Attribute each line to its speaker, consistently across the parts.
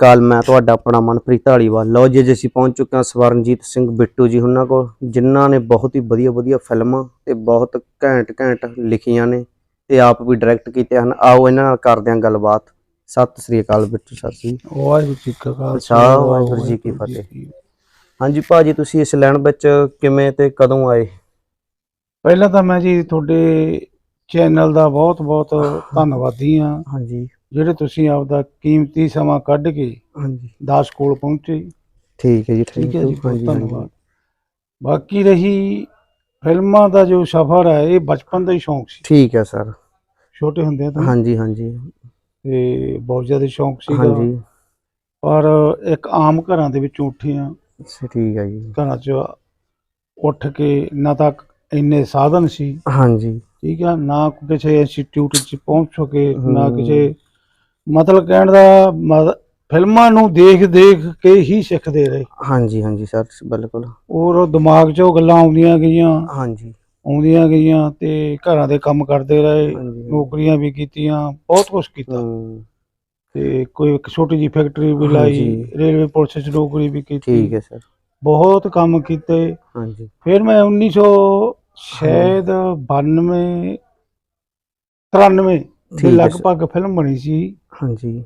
Speaker 1: ਅਕਾਲ ਮੈਂ ਤੁਹਾਡਾ ਆਪਣਾ ਮਨਪ੍ਰੀਤ ਢਾਲੀਵਾਲ ਲਓ ਜੀ ਅਸੀਂ ਪਹੁੰਚ ਚੁੱਕੇ ਹਾਂ ਸਵਰਨਜੀਤ ਸਿੰਘ ਬਿੱਟੂ ਜੀ ਉਹਨਾਂ ਕੋਲ ਜਿਨ੍ਹਾਂ ਨੇ ਬਹੁਤ ਹੀ ਵਧੀਆ ਵਧੀਆ ਫਿਲਮਾਂ ਤੇ ਬਹੁਤ ਘੈਂਟ ਘੈਂਟ ਲਿਖੀਆਂ ਨੇ ਤੇ ਆਪ ਵੀ ਡਾਇਰੈਕਟ ਕੀਤੇ ਹਨ। ਆਓ ਇਹਨਾਂ ਨਾਲ ਕਰਦੇ ਹਾਂ ਗੱਲਬਾਤ। ਸਤਿ ਸ੍ਰੀ ਅਕਾਲ ਬਿੱਟੂ ਸਰ ਜੀ।
Speaker 2: ਵਾਹਿਗੁਰੂ ਜੀ ਕਾ
Speaker 1: ਅੱਛਾ, ਵਾਹਿਗੁਰੂ ਜੀ ਕੀ ਫਤਿਹ। ਹਾਂਜੀ ਭਾਜੀ ਤੁਸੀਂ ਇਸ ਲਾਈਨ ਵਿੱਚ ਕਿਵੇਂ ਤੇ ਕਦੋਂ ਆਏ?
Speaker 2: ਪਹਿਲਾਂ ਤਾਂ ਮੈਂ ਜੀ ਤੁਹਾਡੇ ਚੈਨਲ ਦਾ ਬਹੁਤ ਬਹੁਤ ਧੰਨਵਾਦੀ ਹਾਂ।
Speaker 1: ਹਾਂਜੀ।
Speaker 2: ਜਿਹੜੇ ਤੁਸੀਂ ਆਪਦਾ ਕੀਮਤੀ ਸਮਾਂ ਕੱਢ ਕੇ
Speaker 1: ਹਾਂਜੀ।
Speaker 2: 10 ਕੋਲ ਪਹੁੰਚੇ।
Speaker 1: ਠੀਕ ਹੈ ਜੀ
Speaker 2: ਠੀਕ ਹੈ ਜੀ ਬਹੁਤ ਧੰਨਵਾਦ। ਬਾਕੀ ਰਹੀ ਫਿਲਮਾਂ ਦਾ ਜੋ ਸਫ਼ਰ ਹੈ ਇਹ ਬਚਪਨ ਦਾ ਹੀ ਸ਼ੌਂਕ ਸੀ।
Speaker 1: ਠੀਕ ਹੈ ਸਰ।
Speaker 2: ਛੋਟੇ ਹੁੰਦੇ ਤੋਂ
Speaker 1: ਹਾਂਜੀ ਹਾਂਜੀ।
Speaker 2: ਤੇ ਬਹੁਤ ਜ਼ਿਆਦਾ ਸ਼ੌਂਕ ਸੀਗਾ।
Speaker 1: ਹਾਂਜੀ।
Speaker 2: ਪਰ ਇੱਕ ਆਮ ਘਰਾਂ ਦੇ ਵਿੱਚੋਂ ਉੱਠੇ ਆ
Speaker 1: ਠੀਕ ਹੈ ਜੀ।
Speaker 2: ਘਰਾਂ 'ਚ ਉੱਠ ਕੇ ਨਾ ਤਾਂ ਇੰਨੇ ਸਾਧਨ ਸੀ।
Speaker 1: ਹਾਂਜੀ।
Speaker 2: ਠੀਕ ਆ ਨਾ ਕਿਸੇ ਇੰਸਟੀਚਿਊਟ 'ਚ ਪਹੁੰਚ ਸਕੇ ਨਾ। ਕਿਸੇ ਮਤਲਬ ਕਹਿਣ ਦਾ ਮਤ- ਫਿਲਮਾਂ ਨੂੰ ਦੇਖ ਦੇਖ ਕੇ ਹੀ ਸਿੱਖਦੇ ਰਹੇ।
Speaker 1: ਹਾਂਜੀ ਹਾਂਜੀ ਸਰ ਬਿਲਕੁਲ।
Speaker 2: ਔਰ ਦਿਮਾਗ 'ਚ ਉਹ ਗੱਲਾਂ ਆਉਂਦੀਆਂ ਗਈਆਂ।
Speaker 1: ਹਾਂਜੀ।
Speaker 2: ਆਉਂਦੀਆਂ ਗਈਆਂ ਤੇ ਘਰਾਂ ਦੇ ਕੰਮ ਕਰਦੇ ਰਹੇ
Speaker 1: ਹਾਂਜੀ।
Speaker 2: ਨੌਕਰੀਆਂ ਵੀ ਕੀਤੀਆਂ ਬਹੁਤ ਕੁਝ ਕੀਤਾ।
Speaker 1: ਹਮ,
Speaker 2: ਤੇ ਕੋਈ ਇੱਕ ਛੋਟੀ ਜੀ ਫੈਕਟਰੀ ਵੀ ਲਾਈ
Speaker 1: ਹਾਂਜੀ।
Speaker 2: ਰੇਲਵੇ ਪੁਲਿਸ 'ਚ ਨੌਕਰੀ ਵੀ ਕੀਤੀ।
Speaker 1: ਠੀਕ ਹੈ ਸਰ।
Speaker 2: ਬਹੁਤ ਕੰਮ ਕੀਤੇ।
Speaker 1: ਹਾਂਜੀ।
Speaker 2: ਫਿਰ ਮੈਂ 1900 ਸ਼ਾਇਦ 92 93
Speaker 1: ਠੀਕ ਹੈ
Speaker 2: ਲਗਭਗ ਫਿਲਮ ਬਣੀ ਸੀ।
Speaker 1: ਹਾਂਜੀ।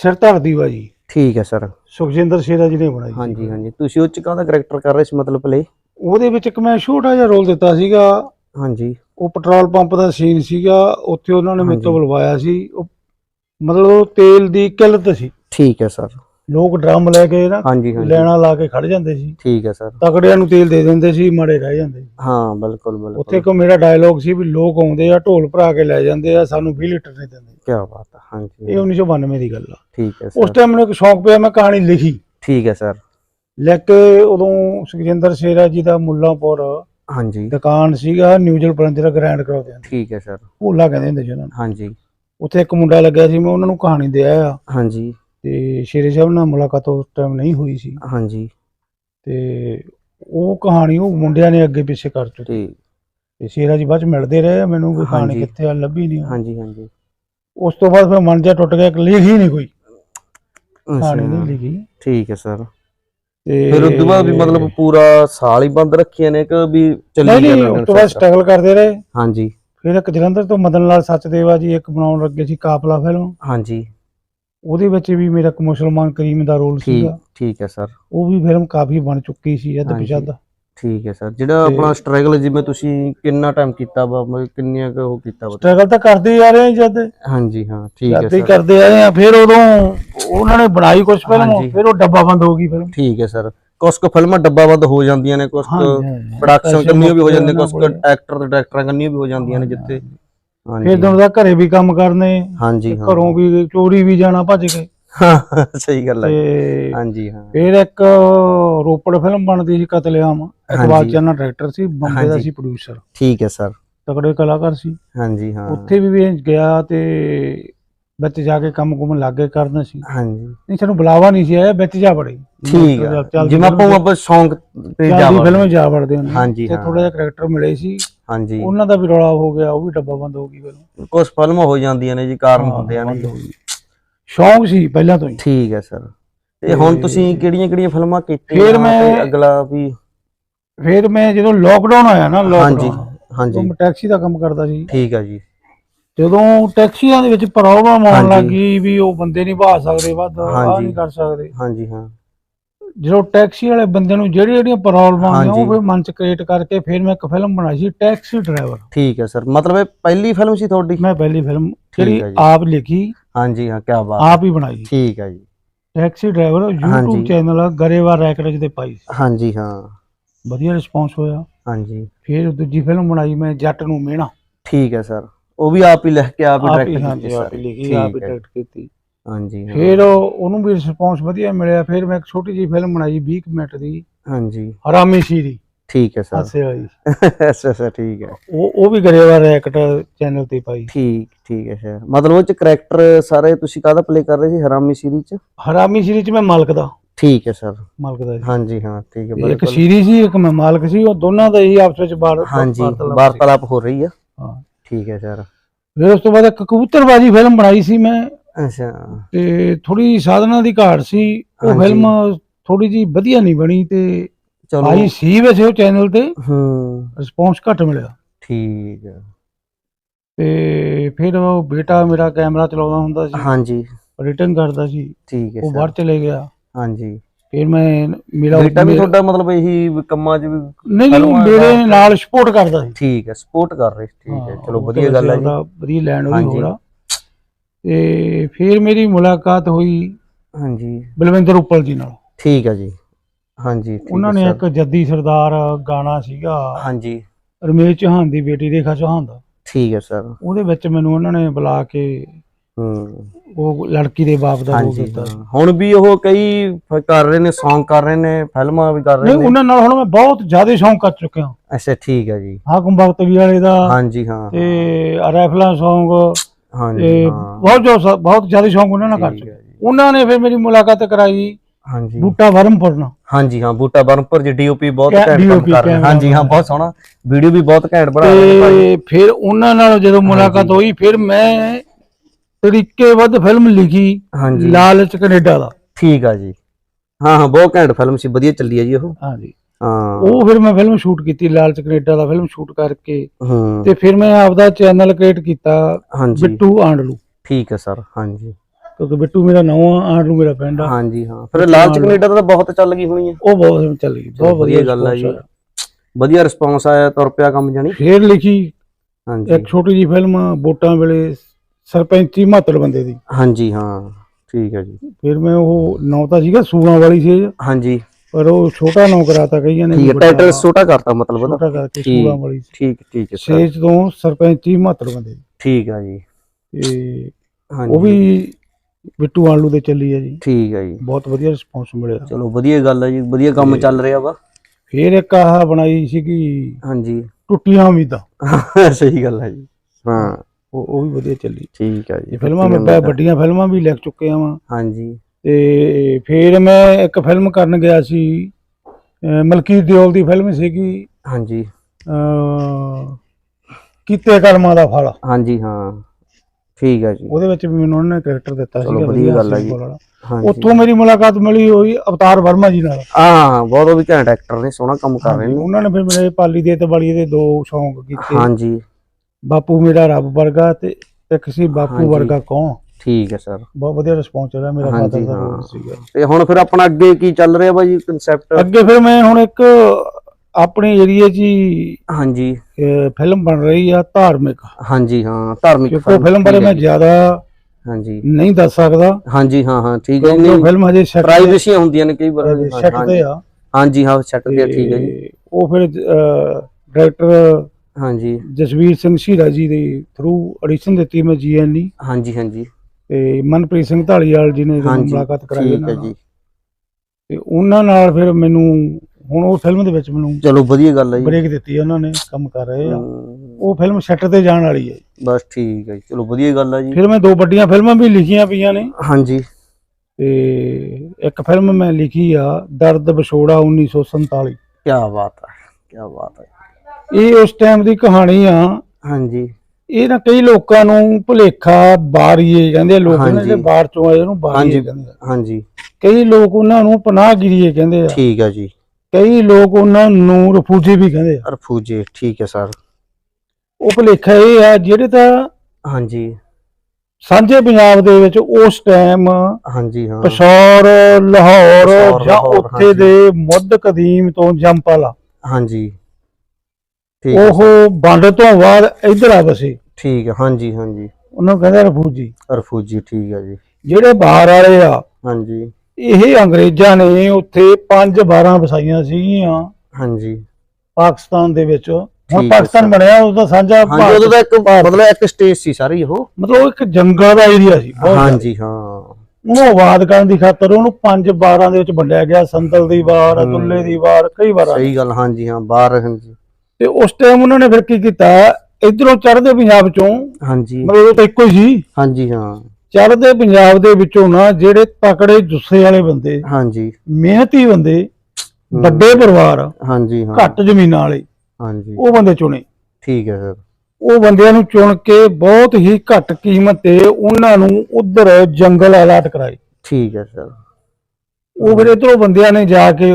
Speaker 2: ਸਿਰ ਧਰਦੀ ਬਾਜੀ
Speaker 1: ਠੀਕ ਹੈ ਸਰ।
Speaker 2: ਸੁਖਜਿੰਦਰ ਸ਼ੇਰਾ ਜੀ ਨੇ ਬਣਾਈ ਸੀ।
Speaker 1: ਹਾਂਜੀ ਹਾਂਜੀ। ਤੁਸੀਂ ਉਹ ਚ ਕਾਹਦਾ ਕਰੈਕਟਰ ਕਰ ਰਹੇ ਸੀ ਮਤਲਬ ਪਲੇ
Speaker 2: ਉਹਦੇ ਵਿੱਚ ਇੱਕ ਮੈਂ ਛੋਟਾ ਜਿਹਾ ਰੋਲ ਦਿੱਤਾ ਸੀਗਾ।
Speaker 1: ਹਾਂਜੀ।
Speaker 2: ਉਹ ਪੈਟਰੋਲ ਪੰਪ ਦਾ ਸੀਨ ਸੀਗਾ। ਉੱਥੇ ਉਹਨਾਂ ਨੇ ਮੇਰੇ ਤੋਂ
Speaker 1: ਹਾਂਜੀ।
Speaker 2: ਬੁਲਵਾਇਆ ਸੀ। ਉਹ ਮਤਲਬ ਉਹ ਤੇਲ ਦੀ ਕਿੱਲਤ ਸੀ।
Speaker 1: ਠੀਕ ਹੈ ਸਰ।
Speaker 2: ਲੋਕ ਡਰਮ ਲੈ ਕੇ ਨਾ
Speaker 1: ਹਾਂਜੀ ਹਾਂਜੀ।
Speaker 2: ਲੈਣਾ ਲਾ ਕੇ ਖੜ ਜਾਂਦੇ ਸੀ।
Speaker 1: ਠੀਕ ਹੈ ਸਰ।
Speaker 2: ਤਕੜਿਆਂ ਨੂੰ ਤੇਲ ਦੇ ਦਿੰਦੇ ਸੀ ਮਾੜੇ ਰਹਿ ਜਾਂਦੇ ਸੀ।
Speaker 1: ਹਾਂ ਬਿਲਕੁਲ ਬਿਲਕੁਲ।
Speaker 2: ਉੱਥੇ ਕੋ ਮੇਰਾ ਡਾਇਲੋਗ ਸੀ ਵੀ ਲੋਕ ਆਉਂਦੇ ਆ ਢੋਲ ਭਰਾ ਕੇ ਲੈ ਜਾਂਦੇ ਆ ਸਾਨੂੰ 20 ਲੀਟਰ ਨਹੀਂ ਦਿੰਦੇ।
Speaker 1: ਕੀ ਬਾਤ ਹੈ ਹਾਂਜੀ।
Speaker 2: ਇਹ 1992 ਦੀ ਗੱਲ ਆ।
Speaker 1: ਠੀਕ ਹੈ
Speaker 2: ਉਸ
Speaker 1: ਸਰ।
Speaker 2: ਟਾਈਮ ਮੈਨੂੰ ਇੱਕ ਸ਼ੌਂਕ ਪਿਆ ਮੈਂ ਕਹਾਣੀ ਲਿਖੀ।
Speaker 1: ਠੀਕ ਹੈ ਸਰ।
Speaker 2: ਲੈ ਕੇ ਉਦੋਂ ਸੁਖਜਿੰਦਰ ਸ਼ੇਰਾ ਜੀ ਦਾ ਮੁੱਲਾਂਪੁਰ
Speaker 1: ਹਾਂਜੀ।
Speaker 2: ਦੁਕਾਨ ਸੀਗਾ ਨਿਊਜ਼ਲ ਬ੍ਰਾਂਚ ਦਾ ਗ੍ਰੈਂਡ ਕਰਾਉਂਦੇ ਆ
Speaker 1: ਠੀਕ ਹੈ ਸਰ।
Speaker 2: ਭੂਲਾ ਕਹਿੰਦੇ ਹੁੰਦੇ ਸੀ ਉਹਨਾਂ ਨੂੰ।
Speaker 1: ਹਾਂਜੀ।
Speaker 2: ਉੱਥੇ ਇੱਕ ਮੁੰਡਾ ਲੱਗਿਆ ਸੀ ਮੈਂ ਉਹਨਾਂ ਨੂੰ ਕਹਾਣੀ ਦੇ ਆਇਆ।
Speaker 1: ਹਾਂਜੀ।
Speaker 2: ਤੇ ਸ਼ੇਰੇ ਸਾਹਿਬ ਨਾਲ ਮੁਲਾਕਾਤ ਉਸ ਟਾਈਮ ਨਹੀਂ ਹੋਈ ਸੀ।
Speaker 1: ਹਾਂਜੀ।
Speaker 2: ਤੇ ਉਹ ਕਹਾਣੀ ਉਹ ਮੁੰਡਿਆਂ ਨੇ ਅੱਗੇ ਪਿੱਛੇ ਕਰ ਚੁੱਕੀ
Speaker 1: ਠੀਕ
Speaker 2: ਤੇ ਸ਼ੇਰਾ ਜੀ ਬਾਅਦ ਚ ਮਿਲਦੇ ਰਹੇ ਮੈਨੂੰ ਕੋਈ ਕਹਾਣੀ
Speaker 1: ਹਾਂਜੀ।
Speaker 2: ਕਿੱਥੇ ਆ ਲੱਭੀ ਨਹੀਂ।
Speaker 1: ਹਾਂਜੀ ਹਾਂਜੀ।
Speaker 2: ਉਸ ਤੋਂ ਬਾਅਦ ਫਿਰ ਮਨ ਜਾ ਟੁੱਟ ਗਿਆ ਕਿ ਲਿਖੀ ਨਹੀਂ ਕੋਈ। ਕਹਾਣੀ ਨਹੀਂ
Speaker 1: ਅੱਛਾ,
Speaker 2: ਲਿਖੀ।
Speaker 1: ਠੀਕ ਹੈ ਸਰ।
Speaker 2: ਤੇ
Speaker 1: ਫਿਰ ਉਸ ਤੋਂ ਬਾਅਦ ਵੀ ਮਤਲਬ ਪੂਰਾ ਸਾਲ ਹੀ ਬੰਦ ਰੱਖੀਆਂ ਨੇ ਕਿ ਵੀ ਚੱਲੀ
Speaker 2: ਨਹੀਂ ਨਹੀਂ ਉਸ ਤੋਂ ਬਾਅਦ ਸਟਰਗਲ ਕਰਦੇ ਰਹੇ।
Speaker 1: ਹਾਂਜੀ।
Speaker 2: ਫਿਰ ਇੱਕ ਜਲੰਧਰ ਤੋਂ ਮਦਨ ਲਾਲ ਸਚਦੇਵਾ ਜੀ ਇੱਕ ਬਣਾਉਣ ਲੱਗੇ ਸੀ ਕਾਫਲਾ ਫਿਲਮ
Speaker 1: ਹਾਂਜੀ।
Speaker 2: ਉਹਦੇ ਵਿੱਚ ਵੀ ਮੇਰਾ ਇੱਕ ਮੁਸਲਮਾਨ ਕਰੀਮ ਦਾ ਰੋਲ
Speaker 1: ਠੀਕ
Speaker 2: ਸੀਗਾ।
Speaker 1: ਠੀਕ ਹੈ ਸਰ।
Speaker 2: ਉਹ ਵੀ ਫਿਲਮ ਕਾਫੀ ਬਣ ਚੁੱਕੀ ਸੀ ਅੱਧ
Speaker 1: ਹਾਂਜੀ। ਠੀਕ ਹੈ ਸਰ। ਜਿਹੜਾ
Speaker 2: ਤੇ-
Speaker 1: ਆਪਣਾ ਸਟਰਗਲ ਜਿਵੇਂ ਤੁਸੀਂ ਕਿੰਨਾ ਟਾਈਮ ਕੀਤਾ ਵਾ ਮਤਲਬ ਕਿੰਨੀਆਂ ਕੁ ਉਹ ਕੀਤਾ ਵਾ?
Speaker 2: ਸਟਰਗਲ ਤਾਂ ਕਰਦੇ ਆ ਰਹੇ ਜਦ।
Speaker 1: ਹਾਂਜੀ ਹਾਂ ਠੀਕ ਹੈ
Speaker 2: ਜਦ ਹੀ
Speaker 1: ਸਰ।
Speaker 2: ਕਰਦੇ ਆ ਰਹੇ ਆ ਫਿਰ ਉਦੋਂ ਉਹਨਾਂ ਨੇ ਬਣਾਈ ਕੁਝ ਫਿਲਮ
Speaker 1: ਹਾਂਜੀ।
Speaker 2: ਫਿਰ ਉਹ ਡੱਬਾ ਬੰਦ ਹੋ ਗਈ ਫਿਲਮ।
Speaker 1: ਠੀਕ ਹੈ ਸਰ। ਕੁਝ ਕੁ ਫਿਲਮਾਂ ਡੱਬਾਬੰਦ ਹੋ ਜਾਂਦੀਆਂ ਨੇ ਕੁਝ
Speaker 2: ਹਾਂਜੀ,
Speaker 1: ਪ੍ਰੋਡਕਸ਼ਨ
Speaker 2: ਪੈਸੇ
Speaker 1: ਕੰਨੀਆਂ ਵੀ ਹੋ
Speaker 2: ਉਹਨਾਂ
Speaker 1: ਕੁਝ
Speaker 2: ਕੋਲੇ।
Speaker 1: ਐਕਟਰ ਤੇ ਡਾਇਰੈਕਟਰਾਂ ਕੰਨੀਆਂ ਵੀ ਹੋ ਜਾਂਦੀਆਂ ਨੇ ਜਿੱਥੇ।
Speaker 2: ਫਿਰ ਦੋਨੋਂ ਦਾ ਘਰੇ ਵੀ ਕੰਮ ਕਰਨੇ
Speaker 1: ਹਾਂਜੀ ਹਾਂ।
Speaker 2: ਘਰੋਂ ਵੀ ਚੋਰੀ ਵੀ ਜਾਣਾ ਭੱਜ ਕੇ।
Speaker 1: ਹਾਂ, ਸਹੀ ਗੱਲ ਹੈ ਹਾਂਜੀ ਹਾਂ।
Speaker 2: ਫਿਰ ਇੱਕ ਰੋਪੜ ਫਿਲਮ ਬਣਦੀ ਸੀ ਕਤਲੇਆਮ। ਇਕਬਾਲ। ਚੰਨਾ ਡਾਇਰੈਕਟਰ ਸੀ ਬੰਬੇ ਦਾ। ਸੀ ਪ੍ਰੋਡਿਊਸਰ
Speaker 1: ਠੀਕ ਹੈ ਸਰ।
Speaker 2: ਤਕੜੇ ਕਲਾਕਾਰ ਸੀ।
Speaker 1: ਹਾਂਜੀ ਹਾਂ।
Speaker 2: ਉੱਥੇ ਵੀ ਵੀ ਗਿਆ ਤੇ ਵਿੱਚ ਜਾ ਕੇ ਕੰਮ ਕੁਮ ਲੱਗੇ ਕਰਨਾ ਸੀ।
Speaker 1: ਹਾਂਜੀ।
Speaker 2: ਨਹੀਂ ਸਾਨੂੰ ਬੁਲਾਵਾ ਨਹੀਂ ਸੀ ਆਇਆ ਵਿੱਚ ਜਾ ਵੜੇ।
Speaker 1: ਠੀਕ ਹੈ ਜਿਵੇਂ ਆਪਾਂ ਆਪਾਂ ਸ਼ੌਂਕ ਤੇ
Speaker 2: ਚੱਲਦੀ
Speaker 1: ਜਾਵਾ
Speaker 2: ਫਿਲਮ ਜਾ ਵੜਦੇ ਹੁੰਦੇ
Speaker 1: ਹਾਂਜੀ,
Speaker 2: ਤੇ
Speaker 1: ਹਾਂ।
Speaker 2: ਥੋੜਾ ਜਿਹਾ ਕਰੈਕਟਰ ਮਿਲੇ ਸੀ।
Speaker 1: ਹਾਂਜੀ।
Speaker 2: ਉਹਨਾਂ ਦਾ ਵੀ ਰੌਲਾ ਹੋ ਗਿਆ ਉਹ ਵੀ ਡੱਬਾ ਬੰਦ ਹੋ ਗਈ ਫਿਲਮ
Speaker 1: ਕੁਝ ਫਿਲਮਾਂ ਹੋ ਜਾਂਦੀਆਂ ਨੇ ਜੀ ਕਾਰਨ ਹੁੰਦੇ ਆ ਨੇ।
Speaker 2: ਸ਼ੌਂਕ ਸੀ ਪਹਿਲਾਂ ਤੋਂ ਹੀ।
Speaker 1: ਠੀਕ ਹੈ ਸਰ। ਤੇ ਹੁਣ ਤੁਸੀਂ ਕਿਹੜੀਆਂ ਕਿਹੜੀਆਂ ਫਿਲਮਾਂ ਕੀਤੀਆਂ
Speaker 2: ਫਿਰ ਮੈਂ-
Speaker 1: ਤੇ ਅਗਲਾ ਵੀ
Speaker 2: ਫਿਰ ਮੈਂ ਜਦੋਂ ਲੋਕਡਾਊਨ ਆਇਆ ਨਾ
Speaker 1: ਹਾਂਜੀ
Speaker 2: ਲੋਕਡਾਊਨ
Speaker 1: ਹਾਂਜੀ
Speaker 2: ਮੈਂ ਟੈਕਸੀ ਦਾ ਕੰਮ ਕਰਦਾ ਸੀ।
Speaker 1: ਠੀਕ ਹੈ ਜੀ।
Speaker 2: ਜਦੋਂ ਟੈਕਸੀਆਂ ਦੇ ਵਿੱਚ ਪ੍ਰੋਬਲਮ ਆਉਣ
Speaker 1: ਹਾਂਜੀ।
Speaker 2: ਲੱਗੀ ਵੀ ਉਹ ਬੰਦੇ ਨਹੀਂ ਬਾਹ ਸਕਦੇ ਵੱਧ ਆ
Speaker 1: ਹਾਂਜੀ।
Speaker 2: ਨਹੀਂ ਕਰ ਸਕਦੇ।
Speaker 1: ਹਾਂਜੀ ਹਾਂ।
Speaker 2: ਜਦੋਂ ਟੈਕਸੀ ਵਾਲੇ ਬੰਦੇ ਨੂੰ ਜਿਹੜੀ ਜਿਹੜੀਆਂ ਪ੍ਰੋਬਲਮ ਆਉਂਦੀਆਂ। ਉਹ ਫਿਰ ਮਨ ਚ ਕ੍ਰੀਏਟ ਕਰਕੇ ਫਿਰ ਮੈਂ ਇੱਕ ਫਿਲਮ ਬਣਾਈ ਸੀ ਟੈਕਸੀ ਡਰਾਈਵਰ
Speaker 1: ਠੀਕ ਹੈ ਸਰ ਮਤਲਬ ਇਹ ਪਹਿਲੀ ਫਿਲਮ ਸੀ ਤੁਹਾਡੀ?
Speaker 2: ਮੈਂ ਪਹਿਲੀ ਫਿਲਮ ਜਿਹੜੀ। ਆਪ ਲਿਖੀ
Speaker 1: ਹਾਂਜੀ ਹਾਂ ਕੀ ਬਾਤ।
Speaker 2: ਆਪ ਹੀ ਬਣਾਈ।
Speaker 1: ਠੀਕ ਹੈ ਜੀ।
Speaker 2: Taxi driver. YouTube ਚੈਨਲ ਗਰੇਵਾਰ ਰੈਕਰਜ ਤੇ ਪਾਈ ਸੀ।
Speaker 1: ਹਾਂਜੀ ਹਾਂ।
Speaker 2: ਵਧੀਆ ਰਿਸਪੌਂਸ ਹੋਇਆ।
Speaker 1: ਹਾਂਜੀ।
Speaker 2: ਫਿਰ ਦੂਜੀ ਫਿਲਮ ਬਣਾਈ ਮੈਂ ਜੱਟ ਨੂੰ ਮਿਹਣਾ।
Speaker 1: ਠੀਕ ਹੈ ਸਰ। ਉਹ ਵੀ ਆਪ ਹੀ ਲਿਖ ਕੇ ਆਪ ਹੀ
Speaker 2: ਆਪ
Speaker 1: ਡਾਇਰੈਕਟ ਕੀਤੀ
Speaker 2: ਆਪ
Speaker 1: ਸਰ।
Speaker 2: ਹੀ ਲਿਖੀ ਆਪ ਹੈ। ਡਾਇਰੈਕਟ ਕੀਤੀ।
Speaker 1: ਹਾਂਜੀ ਹਾਂ।
Speaker 2: ਫਿਰ ਉਹ- ਉਹਨੂੰ ਵੀ ਰਿਸਪੌਂਸ ਵਧੀਆ ਮਿਲਿਆ। ਫਿਰ ਮੈਂ ਇੱਕ ਛੋਟੀ ਜਿਹੀ ਫਿਲਮ ਬਣਾਈ 20 ਕੁ ਮਿੰਟ ਦੀ।
Speaker 1: ਹਾਂਜੀ।
Speaker 2: ਹਰਾਮੀ ਸ਼ੀਰੀ।
Speaker 1: ਠੀਕ ਹੈ ਸਰ।
Speaker 2: ਹਾਸੇ ਵਾਲੀ।
Speaker 1: ਅੱਛਾ ਅੱਛਾ ਠੀਕ ਹੈ।
Speaker 2: ਉਹ ਉਹ ਵੀ ਗਰੇਵਾਰ ਰੈਕਟ ਚੈਨਲ ਤੇ ਪਾਈ।
Speaker 1: ਠੀਕ ਠੀਕ ਹੈ ਸਰ। ਮਤਲਬ ਉਹ ਚ ਕਰੈਕਟਰ ਸਾਰੇ ਤੁਸੀਂ ਕਾਹਦਾ ਪਲੇ ਕਰ ਰਹੇ ਸੀ ਹਰਾਮੀ ਸੀਰੀਜ਼ ਚ?
Speaker 2: ਹਰਾਮੀ ਸ਼ੀਰੀ ਚ ਮੈਂ ਮਾਲਕ ਦਾ।
Speaker 1: ਠੀਕ ਹੈ ਸਰ।
Speaker 2: ਮਾਲਕ ਦਾ ਸੀ।
Speaker 1: ਹਾਂਜੀ ਹਾਂ ਠੀਕ ਹੈ
Speaker 2: ਇੱਕ
Speaker 1: ਬਿਲਕੁਲ।
Speaker 2: ਸ਼ੀਰੀ ਸੀ ਇੱਕ ਮੈਂ ਮਾਲਕ ਸੀ ਉਹ ਦੋਨਾਂ ਦਾ ਹੀ ਆਪਸ ਵਿੱਚ ਬਾਰ
Speaker 1: ਹਾਂਜੀ
Speaker 2: ਵਾਰਤਾਲਾਪ ਸੀ।
Speaker 1: ਵਾਰਤਾਲਾਪ ਹੋ ਰਹੀ ਆ।
Speaker 2: ਹਾਂ।
Speaker 1: ਠੀਕ ਹੈ ਸਰ।
Speaker 2: ਫਿਰ ਉਸ ਤੋਂ ਬਾਅਦ ਇੱਕ ਕਬੂਤਰਬਾਜੀ ਫਿਲਮ ਬਣਾਈ ਸੀ ਮੈਂ।
Speaker 1: ਅੱਛਾ।
Speaker 2: ਤੇ ਥੋੜੀ ਸਾਧਨਾ ਦੀ ਘਾਟ ਸੀ ਉਹ
Speaker 1: ਹਾਂਜੀ।
Speaker 2: ਫਿਲਮ ਥੋੜੀ ਜੀ ਵਧੀਆ ਨਹੀਂ ਬਣੀ ਤੇ
Speaker 1: ਚਲੋ।
Speaker 2: ਆਈ ਸੀ ਵੈਸੇ ਉਹ ਚੈਨਲ ਤੇ।
Speaker 1: ਹੂੰ।
Speaker 2: ਰਿਸਪੌਂਸ ਘੱਟ ਮਿਲਿਆ।
Speaker 1: ਠੀਕ
Speaker 2: ਤੇ ਫਿਰ ਉਹ ਬੇਟਾ ਮੇਰਾ ਕੈਮਰਾ ਚਲਾਉਂਦਾ ਹੁੰਦਾ ਸੀ।
Speaker 1: ਹਾਂਜੀ।
Speaker 2: ਰਿਟਰਨ ਕਰਦਾ ਸੀ।
Speaker 1: ਠੀਕ ਹੈ
Speaker 2: ਉਹ
Speaker 1: ਸਰ।
Speaker 2: ਬਾਹਰ ਚਲੇ ਗਿਆ।
Speaker 1: ਹਾਂਜੀ।
Speaker 2: ਫਿਰ ਮੈਂ ਮੇਰਾ
Speaker 1: ਬੇਟਾ ਵੀ ਤੁਹਾਡਾ ਮਤਲਬ ਇਹੀ ਕੰਮਾਂ 'ਚ ਵੀ
Speaker 2: ਨਹੀਂ ਨਹੀਂ ਮੇਰੇ ਨਾਲ ਸਪੋਰਟ ਕਰਦਾ ਸੀ।
Speaker 1: ਠੀਕ ਹੈ ਸਪੋਰਟ ਕਰ ਰਹੇ ਸੀ, ਠੀਕ ਹੈ
Speaker 2: ਹਾਂ,
Speaker 1: ਚਲੋ
Speaker 2: ਉਹ
Speaker 1: ਵਧੀਆ ਗੱਲ ਹੈ ਜੀ।
Speaker 2: ਉਹਦਾ ਵਧੀਆ ਲੈਂਡ ਉਹਦੀ
Speaker 1: ਹਾਂਜੀ।
Speaker 2: ਤੇ ਫਿਰ ਮੇਰੀ ਮੁਲਾਕਾਤ ਹੋਈ
Speaker 1: ਹਾਂਜੀ।
Speaker 2: ਬਲਵਿੰਦਰ ਉੱਪਲ ਜੀ ਨਾਲ।
Speaker 1: ਠੀਕ ਹੈ ਜੀ। ਹਾਂਜੀ ਠੀਕ
Speaker 2: ਉਹਨਾਂ ਨੇ। ਇੱਕ ਜੱਦੀ ਸਰਦਾਰ ਗਾਣਾ ਸੀਗਾ।
Speaker 1: ਹਾਂਜੀ।
Speaker 2: ਰਮੇਸ਼ ਚੌਹਾਨ ਦੀ ਬੇਟੀ ਰੇਖਾ ਚੌਹਾਨ ਦਾ।
Speaker 1: ਠੀਕ ਹੈ ਸਰ।
Speaker 2: ਉਹਦੇ ਵਿੱਚ ਮੈਨੂੰ ਉਹਨਾਂ ਨੇ ਬੁਲਾ ਕੇ
Speaker 1: ਹੂੰ।
Speaker 2: ਉਹ ਲੜਕੀ ਦੇ ਬਾਪ ਦਾ ਰੋਲ ਦਿੱਤਾ।
Speaker 1: ਹੁਣ ਵੀ ਉਹ ਕਈ ਕਰ ਰਹੇ ਨੇ Song ਕਰ ਰਹੇ ਨੇ ਫਿਲਮਾਂ ਵੀ ਕਰ ਰਹੇ
Speaker 2: ਨਹੀਂ
Speaker 1: ਨੇ।
Speaker 2: ਉਹਨਾਂ ਨਾਲ ਹੁਣ ਮੈਂ ਬਹੁਤ ਜ਼ਿਆਦਾ ਸ਼ੌਂਕ ਕਰ ਚੁੱਕਿਆ।
Speaker 1: ਅੱਛਾ ਠੀਕ ਹੈ ਜੀ।
Speaker 2: ਹਾਕਮ ਬਖਤਵੀ ਵਾਲੇ ਦਾ
Speaker 1: ਹਾਂਜੀ ਹਾਂ।
Speaker 2: ਤੇ ਰਾਈਫਲਾਂ ਸੌਂਗ
Speaker 1: ਹਾਂਜੀ
Speaker 2: ਤੇ
Speaker 1: ਹਾਂ।
Speaker 2: ਬਹੁਤ ਜੋ ਬਹੁਤ ਜ਼ਿਆਦਾ ਸ਼ੌਂਕ ਉਹਨਾਂ ਨਾਲ ਕਰ
Speaker 1: ਠੀਕ
Speaker 2: ਚੁੱਕਿਆ
Speaker 1: ਹੈ ਜੀ।
Speaker 2: ਉਹਨਾਂ ਨੇ ਫਿਰ ਮੇਰੀ ਮੁਲਾਕਾਤ ਕਰਾਈ
Speaker 1: ਹਾਂਜੀ।
Speaker 2: ਬੂਟਾ ਵਰਮਪੁਰ ਨਾਲ।
Speaker 1: ਹਾਂਜੀ ਹਾਂ ਬੂਟਾ ਬਰਮਪੁਰ ਜੀ ਡੀਓਪੀ ਬਹੁਤ ਘੈਂਟ ਕੰਮ
Speaker 2: DOP
Speaker 1: ਕਰ ਰਹੇ।
Speaker 2: ਕੈਮਰਾ
Speaker 1: ਹਾਂਜੀ ਹਾਂ ਬਹੁਤ ਸੋਹਣਾ। ਵੀਡੀਓ ਵੀ ਬਹੁਤ ਘੈਂਟ ਬਣਾ ਰਹੇ ਨੇ ਭਾਈ।
Speaker 2: ਤੇ ਫਿਰ ਉਹਨਾਂ ਨਾਲ ਜਦੋਂ ਮੁਲਾਕਾਤ। ਹੋਈ ਫਿਰ ਮੈਂ ਤਰੀਕੇ ਵੱਧ ਫਿਲਮ ਲਿਖੀ
Speaker 1: ਹਾਂਜੀ।
Speaker 2: ਲਾਲਚ ਕੈਨੇਡਾ ਦਾ।
Speaker 1: ਠੀਕ ਆ ਜੀ। ਹਾਂ ਹਾਂ ਬਹੁਤ ਘੈਂਟ ਫਿਲਮ ਸੀ ਵਧੀਆ ਚੱਲੀ ਆ ਜੀ ਉਹ।
Speaker 2: ਹਾਂਜੀ।
Speaker 1: ਹਾਂ।
Speaker 2: ਉਹ ਫਿਰ ਮੈਂ ਫਿਲਮ ਸ਼ੂਟ ਕੀਤੀ ਲਾਲਚ ਕੈਨੇਡਾ ਦਾ ਫਿਲਮ ਸ਼ੂਟ ਕਰਕੇ।
Speaker 1: ਹੂੰ।
Speaker 2: ਤੇ ਫਿਰ ਮੈਂ ਆਪਦਾ ਚੈਨਲ ਕ੍ਰੀਏਟ ਕੀਤਾ
Speaker 1: ਹਾਂਜੀ।
Speaker 2: ਬਿੱਟੂ ਆਂਡਲੂ।
Speaker 1: ਠੀਕ ਹੈ ਸਰ ਹਾਂਜੀ।
Speaker 2: ਕਿਉਂਕਿ ਬਿੱਟੂ ਮੇਰਾ ਨਾਮ ਆ ਆਂਡਲੂ ਮੇਰਾ ਪਿੰਡ ਆ।
Speaker 1: ਹਾਂਜੀ ਹਾਂ। ਫਿਰ ਲਾਲਚ ਕੈਨੇਡਾ ਦਾ ਤਾਂ ਬਹੁਤ ਚੱਲ ਗਈ ਹੋਣੀ ਹੈ
Speaker 2: ਉਹ ਬਹੁਤ ਚੱਲ ਗਈ ਬਹੁਤ
Speaker 1: ਵਧੀਆ ਗੱਲ ਆ ਜੀ। ਵਧੀਆ ਰਿਸਪੌਂਸ ਆਇਆ ਤੁਰ ਪਿਆ ਕੰਮ ਜਾਨੀ
Speaker 2: ਫਿਰ ਲਿਖੀ
Speaker 1: ਹਾਂਜੀ।
Speaker 2: ਇੱਕ ਛੋਟੀ ਜੀ ਫਿਲਮ ਵੋਟਾਂ ਵੇਲੇ ਸਰਪੰਚੀ ਮਾਤਰ ਬੰਦੇ ਦੀ।
Speaker 1: ਹਾਂਜੀ ਹਾਂ। ਠੀਕ ਹੈ ਜੀ।
Speaker 2: ਫਿਰ ਮੈਂ ਉਹ ਨਾਂ ਤਾਂ ਸੀਗਾ ਸੂਰਾਂ ਵਾਲੀ ਸੀ
Speaker 1: ਹਾਂਜੀ।
Speaker 2: ਪਰ ਉਹ ਛੋਟਾ ਨਾਂ ਕਰਾਤਾ ਕਈਆਂ ਨੇ
Speaker 1: ਠੀਕ ਹੈ ਟਾਈਟਲ ਛੋਟਾ ਕਰਤਾ ਮਤਲਬ ਉਹਦਾ।
Speaker 2: ਛੋਟਾ ਕਰਕੇ
Speaker 1: ਠੀਕ।
Speaker 2: ਵਾਲੀ।
Speaker 1: ਠੀਕ ਠੀਕ ਹੈ ਸਰ।
Speaker 2: ਸੇਜ ਤੋਂ ਸਰਪੰਚੀ ਬੰਦੇ ਦੀ
Speaker 1: ਠੀਕ ਹੈ ਜੀ।
Speaker 2: ਤੇ
Speaker 1: ਹਾਂਜੀ।
Speaker 2: ਉਹ ਵੀ ਬਿੱਟੂ ਆਲੂ ਦੇ ਚੱਲੀ ਹੈ ਜੀ।
Speaker 1: ਠੀਕ ਹੈ ਜੀ।
Speaker 2: ਬਹੁਤ ਵਧੀਆ ਰਿਸਪੌਂਸ ਮਿਲਿਆ।
Speaker 1: ਚਲੋ ਵਧੀਆ ਗੱਲ ਹੈ ਜੀ ਵਧੀਆ ਕੰਮ ਚੱਲ ਰਿਹਾ ਵਾ।
Speaker 2: ਫਿਰ ਇੱਕ ਆਹ ਬਣਾਈ ਸੀਗੀ
Speaker 1: ਹਾਂਜੀ।
Speaker 2: ਟੁੱਟੀਆਂ ਉਮੀਦਾਂ
Speaker 1: ਸਹੀ ਗੱਲ ਹੈ ਜੀ। ਹਾਂ।
Speaker 2: ਉਹ ਉਹ ਵੀ ਵਧੀਆ ਚੱਲੀ।
Speaker 1: ਠੀਕ ਹੈ ਜੀ
Speaker 2: ਇਹ ਫਿਲਮਾਂ ਮੈਂ ਵੱਡੀਆਂ ਫਿਲਮਾਂ ਵੀ ਲਿਖ ਚੁੱਕਿਆ ਵਾਂ।
Speaker 1: ਹਾਂਜੀ।
Speaker 2: ਤੇ ਫਿਰ ਮੈਂ ਇੱਕ ਫਿਲਮ ਕਰਨ ਗਿਆ ਸੀ ਮਲਕੀਤ ਦਿਓਲ ਦੀ ਫਿਲਮ ਸੀਗੀ
Speaker 1: ਹਾਂਜੀ।
Speaker 2: ਕੀਤੇ ਕਰਮਾਂ ਦਾ ਫਲ।
Speaker 1: ਹਾਂਜੀ ਹਾਂ। ਠੀਕ ਹੈ ਜੀ।
Speaker 2: ਉਹਦੇ ਵਿੱਚ ਵੀ ਮੈਨੂੰ ਉਹਨਾਂ ਨੇ ਕੈਰੈਕਟਰ ਦਿੱਤਾ
Speaker 1: ਚਲੋ
Speaker 2: ਸੀਗਾ
Speaker 1: ਵਧੀਆ ਗੱਲ ਹੈ ਜੀ।
Speaker 2: ਉੱਥੋਂ ਮੇਰੀ ਮੁਲਾਕਾਤ ਮਿਲੀ ਹੋਈ ਅਵਤਾਰ ਵਰਮਾ ਜੀ ਨਾਲ।
Speaker 1: ਹਾਂ ਬਹੁਤ ਉਹ ਵੀ ਘੈਂਟ ਐਕਟਰ ਨੇ ਸੋਹਣਾ ਕੰਮ ਕਰ ਰਹੇ ਨੇ।
Speaker 2: ਉਹਨਾਂ ਨੇ ਫਿਰ ਮੇਰੇ ਪਾਲੀ ਦੇ ਤੇ ਬਾਲੀ ਦੇ ਦੋ ਸੌਂਗ ਕੀਤੇ।
Speaker 1: ਹਾਂਜੀ।
Speaker 2: ਬਾਪੂ ਮੇਰਾ ਰੱਬ ਵਰਗਾ ਤੇ ਇੱਕ ਸੀ ਬਾਪੂ। ਵਰਗਾ ਕੌਣ?
Speaker 1: ਠੀਕ ਹੈ ਸਰ।
Speaker 2: ਬਹੁਤ ਵਧੀਆ ਰਿਸਪੌਂਸ ਰਿਹਾ ਮੇਰਾ
Speaker 1: ਹਾਂਜੀ,
Speaker 2: ਫਾਦਰ ਦਾ
Speaker 1: ਹਾਂ।
Speaker 2: ਰੋਲ ਸੀਗਾ।
Speaker 1: ਤੇ ਹੁਣ ਫਿਰ ਆਪਣਾ ਅੱਗੇ ਕੀ ਚੱਲ ਰਿਹਾ ਬਾਜੀ ਕਨਸੈਪਟ
Speaker 2: ਅੱਗੇ ਫਿਰ ਮੈਂ ਹੁਣ ਇੱਕ ਆਪਣੇ ਏਰੀਏ 'ਚ ਹੀ
Speaker 1: ਹਾਂਜੀ।
Speaker 2: ਫਿਲਮ ਬਣ ਰਹੀ ਆ ਧਾਰਮਿਕ।
Speaker 1: ਹਾਂਜੀ ਹਾਂ ਧਾਰਮਿਕ
Speaker 2: ਕਿਉਂਕਿ ਫਿਲਮ ਬਾਰੇ
Speaker 1: ਠੀਕ ਹੈ
Speaker 2: ਮੈਂ
Speaker 1: ਜੀ।
Speaker 2: ਜ਼ਿਆਦਾ
Speaker 1: ਹਾਂਜੀ।
Speaker 2: ਨਹੀਂ ਦੱਸ ਸਕਦਾ।
Speaker 1: ਹਾਂਜੀ ਹਾਂ ਹਾਂ ਠੀਕ ਹੈ
Speaker 2: ਕਿਉਂਕਿ
Speaker 1: ਨਹੀਂ
Speaker 2: ਫਿਲਮ ਹਜੇ ਸੈੱਟ
Speaker 1: ਪ੍ਰਾਈਵੇਸੀਆਂ ਹੁੰਦੀਆਂ ਨੇ ਕਈ ਵਾਰ।
Speaker 2: ਸੈੱਟ ਤੇ ਆ।
Speaker 1: ਹਾਂਜੀ ਹਾਂ ਸੈੱਟ ਤੇ ਆ, ਠੀਕ ਹੈ ਜੀ।
Speaker 2: ਤੇ ਉਹ ਫਿਰ ਡਾਇਰੈਕਟਰ
Speaker 1: ਹਾਂਜੀ।
Speaker 2: ਜਸਵੀਰ ਸਿੰਘ ਸ਼ੀਰਾ ਜੀ ਦੇ ਥਰੂ ਐਡੀਸ਼ਨ ਦਿੱਤੀ ਮੈਂ ਜੀਐਨਈ
Speaker 1: ਹਾਂਜੀ ਹਾਂਜੀ।
Speaker 2: ਤੇ ਮਨਪ੍ਰੀਤ ਸਿੰਘ ਢਾਲੀਵਾਲ ਜੀ ਨੇ ਜਦੋਂ
Speaker 1: ਹਾਂਜੀ
Speaker 2: ਮੁਲਾਕਾਤ ਕਰਾਈ
Speaker 1: ਠੀਕ ਹੈ
Speaker 2: ਨਾਲ।
Speaker 1: ਜੀ।
Speaker 2: ਤੇ ਉਹਨਾਂ ਨਾਲ ਫਿਰ ਮੈਨੂੰ ਹੁਣ ਉਹ ਫਿਲਮ ਦੇ ਵਿੱਚ ਮੈਨੂੰ
Speaker 1: ਚਲੋ ਵਧੀਆ ਗੱਲ ਹੈ ਜੀ।
Speaker 2: ਬ੍ਰੇਕ ਦਿੱਤੀ ਉਹਨਾਂ ਨੇ ਕੰਮ ਕਰ ਰਹੇ ਆ।
Speaker 1: ਹਮ,
Speaker 2: ਉਹ ਫਿਲਮ ਸੈੱਟ ਤੇ ਜਾਣ ਵਾਲੀ ਹੈ।
Speaker 1: ਬਸ ਠੀਕ ਹੈ ਜੀ। ਚਲੋ ਵਧੀਆ ਗੱਲ ਹੈ ਜੀ।
Speaker 2: ਫਿਰ ਮੈਂ ਦੋ ਵੱਡੀਆਂ ਫਿਲਮਾਂ ਵੀ ਲਿਖੀਆਂ ਪਈਆਂ ਨੇ।
Speaker 1: ਹਾਂਜੀ।
Speaker 2: ਤੇ ਇੱਕ ਫਿਲਮ ਮੈਂ ਲਿਖੀ ਆ ਦਰਦ ਵਿਛੋੜਾ 1947
Speaker 1: ਕੀ ਬਾਤ ਹੈ ਕੀ ਬਾਤ ਹੈ।
Speaker 2: ਇਹ ਉਸ ਟਾਈਮ ਦੀ ਕਹਾਣੀ ਆ।
Speaker 1: ਹਾਂਜੀ।
Speaker 2: ਇਹ ਨਾ ਕਈ ਲੋਕਾਂ ਨੂੰ ਭੁਲੇਖਾ ਬਾਰੀਏ ਕਹਿੰਦੇ ਆ ਲੋਕ ਨੇ
Speaker 1: ਹਾਂਜੀ।
Speaker 2: ਬਾਹਰ ਚੋਂ ਆਏ ਉਹਨੂੰ ਬਾਰੀਏ
Speaker 1: ਹਾਂਜੀ।
Speaker 2: ਕਹਿੰਦੇ ਆ।
Speaker 1: ਹਾਂਜੀ।
Speaker 2: ਕਈ ਲੋਕ ਉਹਨਾਂ ਨੂੰ ਪਨਾਹਗੀਰੀਏ ਕਹਿੰਦੇ ਆ।
Speaker 1: ਠੀਕ ਹੈ ਜੀ।
Speaker 2: ਕਈ ਲੋਕ ਉਹਨਾਂ ਨੂੰ ਰਫੂਜੀ ਵੀ ਕਹਿੰਦੇ ਆ।
Speaker 1: ਰਫੂਜੇ ਠੀਕ ਹੈ ਸਰ।
Speaker 2: ਉਹ ਭੁਲੇਖਾ ਇਹ ਆ ਜਿਹੜੇ ਤਾਂ
Speaker 1: ਹਾਂਜੀ।
Speaker 2: ਸਾਂਝੇ ਪੰਜਾਬ ਦੇ ਵਿੱਚ ਉਸ ਟਾਈਮ
Speaker 1: ਹਾਂਜੀ ਹਾਂ।
Speaker 2: ਪਸ਼ੌਰ ਲਾਹੌਰ
Speaker 1: ਪਿਸ਼ੌਰ,
Speaker 2: ਜਾਂ
Speaker 1: ਲਾਹੌਰ,
Speaker 2: ਉੱਥੇ
Speaker 1: ਹਾਂਜੀ।
Speaker 2: ਦੇ ਮੁੱਢ ਕਦੀਮ ਤੋਂ ਜੰਪਾਲਾ
Speaker 1: ਹਾਂਜੀ। ਠੀਕ ਹੈ
Speaker 2: ਉਹ ਵੰਡ ਤੋਂ ਬਾਅਦ ਇੱਧਰ ਆ ਵਸੇ
Speaker 1: ਠੀਕ ਹੈ ਹਾਂਜੀ ਹਾਂਜੀ।
Speaker 2: ਉਹਨਾਂ ਨੂੰ ਕਹਿੰਦੇ ਰਫੂਜੀ।
Speaker 1: ਰਫੂਜੀ ਠੀਕ ਹੈ ਜੀ।
Speaker 2: ਜਿਹੜੇ ਬਾਹਰ ਵਾਲੇ ਆ
Speaker 1: ਹਾਂਜੀ।
Speaker 2: ਇਹ ਅੰਗਰੇਜ਼ਾਂ ਨੇ ਉੱਥੇ 5 12 ਵਸਾਈਆਂ ਸੀਗੀਆਂ।
Speaker 1: ਹਾਂਜੀ।
Speaker 2: ਪਾਕਿਸਤਾਨ ਦੇ ਵਿੱਚ। ਹੁਣ ਪਾਕਿਸਤਾਨ। ਬਣਿਆ ਉਹਦਾ ਸਾਂਝਾ ਭਾਰਤ-
Speaker 1: ਉਦੋਂ ਦਾ ਇੱਕ ਮਤਲਬ ਇੱਕ ਸਟੇਜ ਸੀ ਸਾਰੀ ਉਹ।
Speaker 2: ਮਤਲਬ ਇੱਕ ਜੰਗਲ ਦਾ ਏਰੀਆ ਸੀ।
Speaker 1: ਹਾਂਜੀ ਹਾਂ।
Speaker 2: ਉਹਨੂੰ ਆਬਾਦ ਕਰਨ ਦੀ ਖਾਤਰ ਉਹਨੂੰ 5 12 ਦੇ ਵਿੱਚ ਵੰਡਿਆ ਗਿਆ। ਸੰਦਲ ਦੀ ਵਾਰ। ਅਤੁੱਲੇ ਦੀ ਵਾਰ ਕਈ ਵਾਰ
Speaker 1: ਸਹੀ ਗੱਲ ਹਾਂਜੀ ਹਾਂ ਬਾਹਰ ਹਾਂਜੀ।
Speaker 2: ਤੇ ਉਸ ਟਾਈਮ ਉਹਨਾਂ ਨੇ ਫਿਰ ਕੀ ਕੀਤਾ? ਇਧਰੋਂ ਚੜ੍ਹਦੇ ਪੰਜਾਬ ਚੋਂ
Speaker 1: ਹਾਂਜੀ।
Speaker 2: ਮਤਲਬ ਉਹ ਤਾਂ ਇੱਕੋ ਹੀ ਸੀ।
Speaker 1: ਹਾਂਜੀ ਹਾਂ।
Speaker 2: ਚੜ੍ਹਦੇ ਪੰਜਾਬ ਦੇ ਵਿੱਚੋਂ ਨਾ ਜਿਹੜੇ ਤਕੜੇ ਜੁੱਸੇ ਵਾਲੇ ਬੰਦੇ
Speaker 1: ਹਾਂਜੀ।
Speaker 2: ਮਿਹਨਤੀ ਬੰਦੇ ਵੱਡੇ ਪਰਿਵਾਰ
Speaker 1: ਹਾਂਜੀ ਹਾਂ।
Speaker 2: ਘੱਟ ਜ਼ਮੀਨਾਂ ਵਾਲੇ
Speaker 1: ਹਾਂਜੀ।
Speaker 2: ਉਹ ਬੰਦੇ ਚੁਣੇ।
Speaker 1: ਠੀਕ ਹੈ ਸਰ।
Speaker 2: ਉਹ ਬੰਦਿਆਂ ਨੂੰ ਚੁਣ ਕੇ ਬਹੁਤ ਹੀ ਘੱਟ ਕੀਮਤ ਤੇ ਉਹਨਾਂ ਨੂੰ ਉਧਰ ਜੰਗਲ ਅਲਾਟ ਕਰਾਏ।
Speaker 1: ਠੀਕ ਹੈ ਸਰ।
Speaker 2: ਉਹ ਫਿਰ ਇਧਰੋਂ ਬੰਦਿਆਂ ਨੇ ਜਾ ਕੇ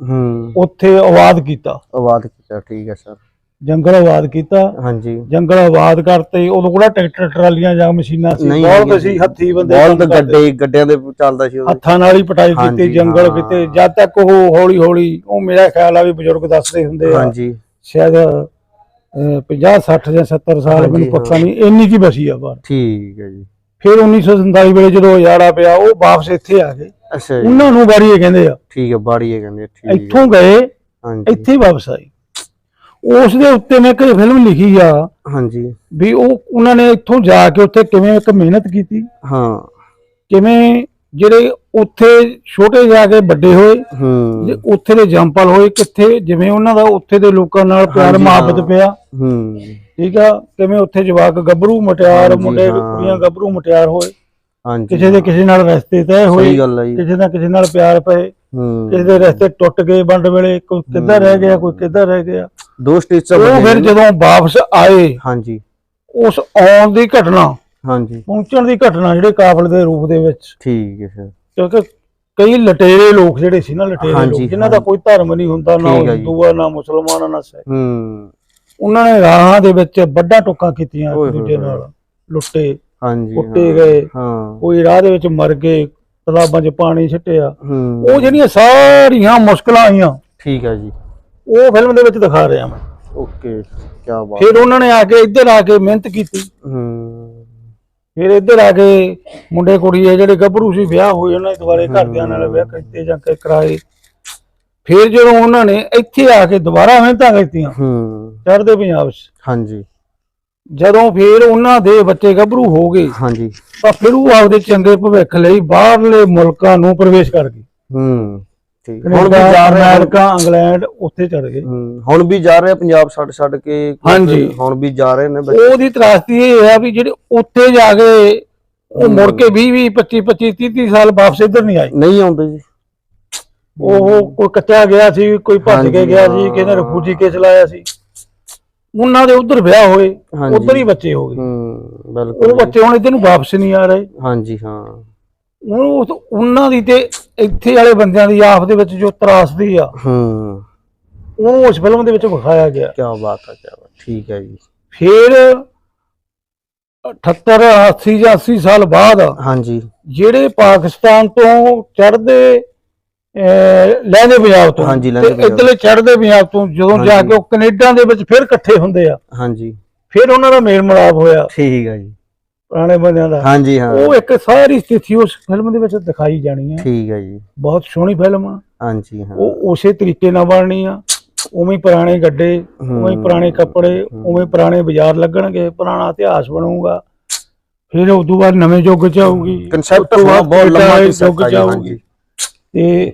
Speaker 1: ਹੂੰ।
Speaker 2: ਉੱਥੇ ਆਵਾਜ਼ ਕੀਤਾ।
Speaker 1: ਆਵਾਜ਼ ਕੀਤਾ ਠੀਕ ਹੈ ਸਰ।
Speaker 2: ਜੰਗਲ ਆਬਾਦ ਕੀਤਾ।
Speaker 1: ਹਾਂਜੀ।
Speaker 2: ਜੰਗਲ ਆਬਾਦ ਕਰਤੇ ਉਦੋਂ ਕਿਹੜਾ ਟਰੈਕਟਰ ਟਰਾਲੀਆਂ ਜਾਂ ਮਸ਼ੀਨਾਂ ਸੀ?
Speaker 1: ਨਹੀਂ
Speaker 2: ਬਹੁਤ
Speaker 1: ਹੈਗੀਆਂ
Speaker 2: ਸੀ। ਹੱਥੀ ਬੰਦੇ
Speaker 1: ਬਹੁਤ
Speaker 2: ਕੰਮ ਕਰਦੇ।
Speaker 1: ਗੱਡੇ ਗੱਡਿਆਂ ਦੇ ਚੱਲਦਾ ਸੀ ਉਹ
Speaker 2: ਹੱਥਾਂ ਨਾਲ ਹੀ ਪਟਾਈ
Speaker 1: ਹਾਂਜੀ,
Speaker 2: ਕੀਤੀ ਜੰਗਲ
Speaker 1: ਹਾਂ।
Speaker 2: ਕਿਤੇ। ਜਦ ਤੱਕ ਉਹ ਹੌਲੀ ਹੌਲੀ ਉਹ ਮੇਰਾ ਖਿਆਲ ਆ ਵੀ ਬਜ਼ੁਰਗ ਦੱਸਦੇ ਹੁੰਦੇ ਆ।
Speaker 1: ਹਾਂਜੀ।
Speaker 2: ਸ਼ਾਇਦ 50 60 ਜਾਂ 70 ਸਾਲ
Speaker 1: ਹਾਂਜੀ,
Speaker 2: ਮੈਨੂੰ ਪੱਕਾ ਨਹੀਂ ਇੰਨੀ ਕੀ ਬਸੀ ਆ ਬਾਹਰ।
Speaker 1: ਠੀਕ ਹੈ ਜੀ।
Speaker 2: ਫਿਰ 1947 ਵੇਲੇ ਜਦੋਂ ਉਜਾੜਾ ਪਿਆ ਉਹ ਵਾਪਸ ਇੱਥੇ ਆ ਗਏ।
Speaker 1: ਅੱਛਾ ਜੀ।
Speaker 2: ਉਹਨਾਂ ਨੂੰ ਬਾਰੀਏ ਕਹਿੰਦੇ ਆ।
Speaker 1: ਠੀਕ ਹੈ ਬਾੜੀ ਹੈ ਕਹਿੰਦੇ ਠੀਕ ਹੈ।
Speaker 2: ਇੱਥੋਂ ਗਏ
Speaker 1: ਹਾਂਜੀ।
Speaker 2: ਇੱਥੇ ਹੀ ਵਾਪਸ ਆਏ। ਉਸ ਦੇ ਉੱਤੇ ਮੈਂ ਇੱਕ ਫਿਲਮ ਲਿਖੀ ਆ
Speaker 1: ਹਾਂਜੀ।
Speaker 2: ਵੀ ਉਹ ਉਹਨਾਂ ਨੇ ਇੱਥੋਂ ਜਾ ਕੇ ਉੱਥੇ ਕਿਵੇਂ ਇੱਕ ਮਿਹਨਤ ਕੀਤੀ।
Speaker 1: ਹਾਂ।
Speaker 2: ਕਿਵੇਂ ਜਿਹੜੇ ਉੱਥੇ ਛੋਟੇ ਜਾ ਕੇ ਵੱਡੇ ਹੋਏ
Speaker 1: ਹੂੰ।
Speaker 2: ਤੇ ਉੱਥੇ ਦੇ ਜੰਪਲ ਹੋਏ ਕਿੱਥੇ ਜਿਵੇਂ ਉਹਨਾਂ ਦਾ ਉੱਥੇ ਦੇ ਲੋਕਾਂ ਨਾਲ ਪਿਆਰ ਮੁਹੱਬਤ। ਪਿਆ।
Speaker 1: ਹੂੰ।
Speaker 2: ਠੀਕ ਆ? ਕਿਵੇਂ ਉੱਥੇ ਜਵਾਕ ਗੱਭਰੂ ਮਟਿਆਰ ਮੁੰਡੇ। ਕੁੜੀਆਂ ਗੱਭਰੂ ਮਟਿਆਰ ਹੋਏ।
Speaker 1: ਹਾਂਜੀ
Speaker 2: ਕਿਸੇ ਦੇ ਕਿਸੇ ਨਾਲ ਰਸਤੇ ਤੈਅ ਹੋਏ ਕਿਸੇ ਨਾਲ ਕਿਸੇ ਨਾਲ ਪਿਆਰ ਪਏ।
Speaker 1: ਹੂੰ।
Speaker 2: ਕਿਸੇ ਦੇ ਰਸਤੇ ਟੁੱਟ ਗਏ ਵੰਡ ਵੇਲੇ ਕੋਈ ਕਿੱਧਰ ਰਹਿ ਗਿਆ ਕੋਈ ਕਿੱਧਰ ਰਹਿ ਗਿਆ।
Speaker 1: ਦੋ ਸਟੇਜਾਂ
Speaker 2: ਉਹ ਫਿਰ ਜਦੋਂ ਵਾਪਸ ਆਏ
Speaker 1: ਹਾਂਜੀ।
Speaker 2: ਉਸ ਆਉਣ ਦੀ ਘਟਨਾ
Speaker 1: ਹਾਂਜੀ।
Speaker 2: ਪਹੁੰਚਣ ਦੀ ਘਟਨਾ ਜਿਹੜੇ ਕਾਫਲੇ ਦੇ ਰੂਪ ਦੇ ਵਿੱਚ।
Speaker 1: ਠੀਕ ਹੈ ਸਰ।
Speaker 2: ਕਿਉਂਕਿ ਕਈ ਲਟੇਰੇ ਲੋਕ ਜਿਹੜੇ ਸੀ ਨਾ ਲਟੇਰੇ ਲੋਕ ਜਿਨ੍ਹਾਂ ਦਾ। ਕੋਈ ਧਰਮ ਨਹੀਂ ਹੁੰਦਾ ਨਾ
Speaker 1: ਠੀਕ ਹੈ ਜੀ।
Speaker 2: ਹਿੰਦੂ ਆ ਨਾ ਮੁਸਲਮਾਨ ਨਾ ਸਿੱਖ।
Speaker 1: ਹੂੰ।
Speaker 2: ਉਹਨਾਂ ਨੇ ਰਾਹਾਂ ਦੇ ਵਿੱਚ ਵੱਡਾ ਟੋਕਾ ਕੀਤੀਆਂ ਇੱਕ ਦੂਜੇ। ਨਾਲ। ਲੁੱਟੇ
Speaker 1: ਹਾਂਜੀ
Speaker 2: ਕੁੱਟੇ ਗਏ।
Speaker 1: ਹਾਂ।
Speaker 2: ਕੋਈ ਰਾਹ ਦੇ ਵਿੱਚ ਮਰ ਗਏ ਤਲਾਬਾਂ 'ਚ ਪਾਣੀ ਛਿੱਟਿਆ। ਉਹ ਜਿਹੜੀਆਂ ਸਾਰੀਆਂ ਮੁਸ਼ਕਲਾਂ ਆਈਆਂ
Speaker 1: ਠੀਕ ਹੈ ਜੀ।
Speaker 2: ਉਹ ਫਿਲਮ ਦੇ ਵਿੱਚ ਦਿਖਾ ਰਿਹਾ ਮੈਂ।
Speaker 1: ਓਕੇ ਕੀ ਬਾਤ।
Speaker 2: ਫਿਰ ਉਹਨਾਂ ਨੇ ਆ ਕੇ ਇੱਧਰ ਆ ਕੇ ਮਿਹਨਤ ਕੀਤੀ।
Speaker 1: ਹੂੰ।
Speaker 2: ਫਿਰ ਇੱਧਰ ਆ ਕੇ ਮੁੰਡੇ ਕੁੜੀ ਆ ਜਿਹੜੇ ਗੱਭਰੂ ਸੀ ਵਿਆਹ ਹੋਏ ਉਹਨਾਂ ਦੇ ਦੁਬਾਰੇ ਘਰਦਿਆਂ ਨਾਲ ਵਿਆਹ ਕੀਤੇ ਜਾਂ ਕਿ ਕਰਾਏ। ਫਿਰ ਜਦੋਂ ਉਹਨਾਂ ਨੇ ਇੱਥੇ ਆ ਕੇ ਦੁਬਾਰਾ ਮਿਹਨਤਾਂ ਕੀਤੀਆਂ
Speaker 1: ਹੂੰ।
Speaker 2: ਚੜ੍ਹਦੇ ਪੰਜਾਬ 'ਚ।
Speaker 1: ਹਾਂਜੀ।
Speaker 2: ਜਦੋਂ ਫਿਰ ਉਹਨਾਂ ਦੇ ਬੱਚੇ ਗੱਭਰੂ ਹੋ ਗਏ
Speaker 1: ਹਾਂਜੀ।
Speaker 2: ਤਾਂ ਫਿਰ ਉਹ ਆਪਦੇ ਚੰਗੇ ਭਵਿੱਖ ਲਈ ਬਾਹਰਲੇ ਮੁਲਕਾਂ ਨੂੰ ਪ੍ਰਵੇਸ਼ ਕਰ ਗਏ।
Speaker 1: ਹੂੰ। ਠੀਕ। ਹੁਣ ਵੀ ਜਾ ਰਹੇ
Speaker 2: ਅਮਰੀਕਾ ਇੰਗਲੈਂਡ ਉੱਥੇ ਚੜ ਗਏ।
Speaker 1: ਹੁਣ ਵੀ ਜਾ ਰਹੇ ਆ ਪੰਜਾਬ ਛੱਡ ਛੱਡ ਕੇ।
Speaker 2: ਹਾਂਜੀ।
Speaker 1: ਹੁਣ ਵੀ ਜਾ ਰਹੇ ਨੇ ਬੱਚੇ।
Speaker 2: ਉਹਦੀ ਤਰਾਸਦੀ ਇਹ ਹੈ ਵੀ ਜਿਹੜੇ ਉੱਥੇ ਜਾ ਕੇ ਉਹ ਮੁੜ ਕੇ 20 20 25 25 30 30 ਸਾਲ ਵਾਪਸ ਇੱਧਰ ਨਹੀਂ ਆਏ।
Speaker 1: ਨਹੀਂ ਆਉਂਦੇ ਜੀ।
Speaker 2: ਉਹ ਕੋਈ ਕੱਚਾ ਗਿਆ ਸੀ ਕੋਈ ਭੱਜ ਕੇ
Speaker 1: ਹਾਂਜੀ,
Speaker 2: ਗਿਆ ਸੀ
Speaker 1: ਹਾਂ।
Speaker 2: ਕਿਸੇ ਰਫੂਜੀ ਕੇਸ ਲਾਇਆ ਸੀ। ਉਹਨਾਂ ਦੇ ਉੱਧਰ ਵਿਆਹ ਹੋਏ
Speaker 1: ਹਾਂਜੀ।
Speaker 2: ਉੱਧਰ ਹੀ ਬੱਚੇ ਹੋ ਗਏ।
Speaker 1: ਹੂੰ
Speaker 2: ਉਹ
Speaker 1: ਬਿਲਕੁਲ।
Speaker 2: ਬੱਚੇ ਹੁਣ ਇੱਧਰ ਨੂੰ ਵਾਪਸ ਨਹੀਂ ਆ ਰਹੇ।
Speaker 1: ਹਾਂਜੀ ਹਾਂ।
Speaker 2: ਉਹ ਉਹਨਾਂ ਦੀ ਤੇ ਇੱਥੇ ਵਾਲੇ ਬੰਦਿਆਂ ਦੀ ਆਪ ਦੇ ਵਿੱਚ ਜੋ ਤਰਾਸਦੀ ਆ
Speaker 1: ਹੂੰ।
Speaker 2: ਉਹ ਉਸ ਫਿਲਮ ਦੇ ਵਿੱਚ ਵਿਖਾਇਆ ਗਿਆ।
Speaker 1: ਕੀ ਬਾਤ ਹੈ ਕੀ ਬਾਤ। ਠੀਕ ਹੈ ਜੀ।
Speaker 2: ਫਿਰ 78 80 ਜਾਂ 80 ਸਾਲ ਬਾਅਦ
Speaker 1: ਹਾਂਜੀ।
Speaker 2: ਜਿਹੜੇ ਪਾਕਿਸਤਾਨ ਤੋਂ ਚੜ੍ਹਦੇ ਅਹ, ਲਹਿੰਦੇ ਪੰਜਾਬ ਤੋਂ
Speaker 1: ਹਾਂਜੀ, ਪੰਜਾਬ।
Speaker 2: ਇੱਧਰਲੇ ਚੜ੍ਹਦੇ ਪੰਜਾਬ ਤੋਂ ਜਦੋਂ ਜਾ। ਕੇ ਉਹ ਕੈਨੇਡਾ ਦੇ ਵਿੱਚ ਫਿਰ ਇਕੱਠੇ ਹੁੰਦੇ ਆ।
Speaker 1: ਹਾਂਜੀ।
Speaker 2: ਫਿਰ ਉਹਨਾਂ ਦਾ ਮੇਲ ਮਿਲਾਪ ਹੋਇਆ।
Speaker 1: ਠੀਕ ਹੈ ਜੀ।
Speaker 2: ਪੁਰਾਣੇ ਬੰਦਿਆਂ ਦਾ।
Speaker 1: ਹਾਂਜੀ ਹਾਂ।
Speaker 2: ਉਹ ਇੱਕ ਸਾਰੀ ਸਥਿਤੀ ਉਸ ਫਿਲਮ ਦੇ ਵਿੱਚ ਦਿਖਾਈ ਜਾਣੀ ਹੈ।
Speaker 1: ਠੀਕ ਹੈ ਜੀ।
Speaker 2: ਬਹੁਤ ਸੋਹਣੀ ਫਿਲਮ ਆ।
Speaker 1: ਹਾਂਜੀ ਹਾਂ।
Speaker 2: ਉਹ ਉਸੇ ਤਰੀਕੇ ਨਾਲ ਬਣਨੀ ਆ। ਉਵੇਂ ਪੁਰਾਣੇ ਗੱਡੇ ਉਵੇਂ। ਪੁਰਾਣੇ ਕੱਪੜੇ ਉਵੇਂ ਪੁਰਾਣੇ ਬਾਜ਼ਾਰ ਲੱਗਣਗੇ ਪੁਰਾਣਾ ਇਤਿਹਾਸ ਬਣੂਗਾ। ਫਿਰ ਉਸ ਤੋਂ ਬਾਅਦ ਨਵੇਂ ਯੁੱਗ ਚ ਆਊਗੀ।
Speaker 1: ਕਨਸੈਪਟ ਬਹੁਤ ਲੰਮਾ
Speaker 2: ਯੁੱਗ ਚ
Speaker 1: ਆ
Speaker 2: ਆਊਗੀ। ਤੇ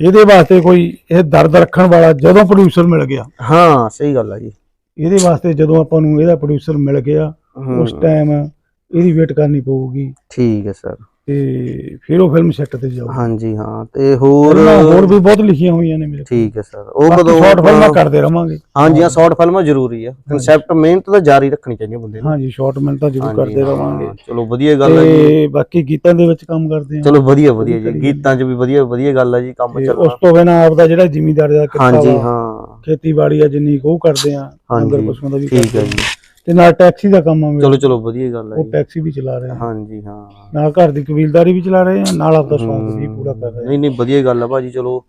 Speaker 2: ਇਹਦੇ ਵਾਸਤੇ ਕੋਈ ਇਹ ਦਰਦ ਰੱਖਣ ਵਾਲਾ ਜਦੋਂ ਪ੍ਰੋਡਿਊਸਰ ਮਿਲ ਗਿਆ।
Speaker 1: ਹਾਂ ਸਹੀ ਗੱਲ ਹੈ ਜੀ।
Speaker 2: ਇਹਦੇ ਵਾਸਤੇ ਜਦੋਂ ਆਪਾਂ ਨੂੰ ਇਹਦਾ ਪ੍ਰੋਡਿਊਸਰ ਮਿਲ ਗਿਆ ਉਸ ਟਾਈਮ ਇਹਦੀ ਵੇਟ ਕਰਨੀ ਪਊਗੀ।
Speaker 1: ਠੀਕ ਹੈ ਸਰ
Speaker 2: ਤੇ ਫਿਰ ਉਹ ਫਿਲਮ ਸੈੱਟ ਤੇ ਜਾਊਗੀ।
Speaker 1: ਹਾਂਜੀ ਹਾਂ ਤੇ ਹੋਰ
Speaker 2: ਹੋਰ ਵੀ ਬਹੁਤ ਲਿਖੀਆਂ ਹੋਈਆਂ ਨੇ ਮੇਰੇ
Speaker 1: ਠੀਕ ਹੈ ਸਰ ਉਹ ਕਦੋਂ
Speaker 2: ਸ਼ਾਰਟ ਫਿਲਮਾਂ ਕਰਦੇ ਰਵਾਂਗੇ।
Speaker 1: ਹਾਂਜੀ ਹਾਂ ਸ਼ਾਰਟ ਫਿਲਮਾਂ ਜ਼ਰੂਰੀ ਆ। ਕਨਸੈਪਟ ਮਿਹਨਤ ਤਾਂ ਜਾਰੀ ਰੱਖਣੀ ਚਾਹੀਦੀ ਬੰਦੇ ਨੂੰ।
Speaker 2: ਹਾਂਜੀ ਸ਼ਾਰਟ ਮਿਲ ਤਾਂ ਜ਼ਰੂਰ ਕਰਦੇ ਰਵਾਂਗੇ।
Speaker 1: ਚਲੋ ਵਧੀਆ ਗੱਲ ਹੈ ਜੀ।
Speaker 2: ਬਾਕੀ ਗੀਤਾਂ ਦੇ ਵਿੱਚ ਕੰਮ ਕਰਦੇ ਹਾਂ
Speaker 1: ਚਲੋ ਵਧੀਆ ਵਧੀਆ ਜੀ। ਗੀਤਾਂ 'ਚ ਵੀ ਵਧੀਆ ਵਧੀਆ ਗੱਲ ਹੈ ਜੀ ਕੰਮ
Speaker 2: ਤੇ ਉਸ ਤੋਂ ਬਿਨਾਂ ਆਪਦਾ ਜਿਹੜਾ ਜ਼ਿਮੀਂਦਾਰ ਦਾ ਕਿੱਤਾ
Speaker 1: ਹਾਂਜੀ ਹਾਂ।
Speaker 2: ਖੇਤੀਬਾੜੀ ਆ ਜਿੰਨੀ ਉਹ ਕਰਦੇ ਆ
Speaker 1: ਹਾਂਜੀ
Speaker 2: ਪਸ਼ੂਆਂ ਦਾ ਵੀ
Speaker 1: ਠੀਕ ਹੈ
Speaker 2: ਆ।
Speaker 1: ਜੀ।
Speaker 2: ਤੇ ਨਾਲ ਟੈਕਸੀ ਦਾ ਕੰਮ ਆ ਮੇਰਾ।
Speaker 1: ਚਲੋ ਚਲੋ ਵਧੀਆ ਗੱਲ ਹੈ
Speaker 2: ਉਹ
Speaker 1: ਜੀ।
Speaker 2: ਟੈਕਸੀ ਵੀ ਚਲਾ ਰਹੇ ਆ।
Speaker 1: ਹਾਂਜੀ ਹਾਂ।
Speaker 2: ਨਾਲ ਘਰ ਦੀ ਕਬੀਲਦਾਰੀ ਵੀ ਚਲਾ ਰਹੇ ਆ ਨਾਲ ਆਪਦਾ ਸ਼ੌਂਕ ਵੀ ਪੂਰਾ ਕਰ ਰਹੇ ਆ।
Speaker 1: ਨਹੀਂ ਨਹੀਂ ਵਧੀਆ ਗੱਲ ਆ ਭਾਜੀ ਚਲੋ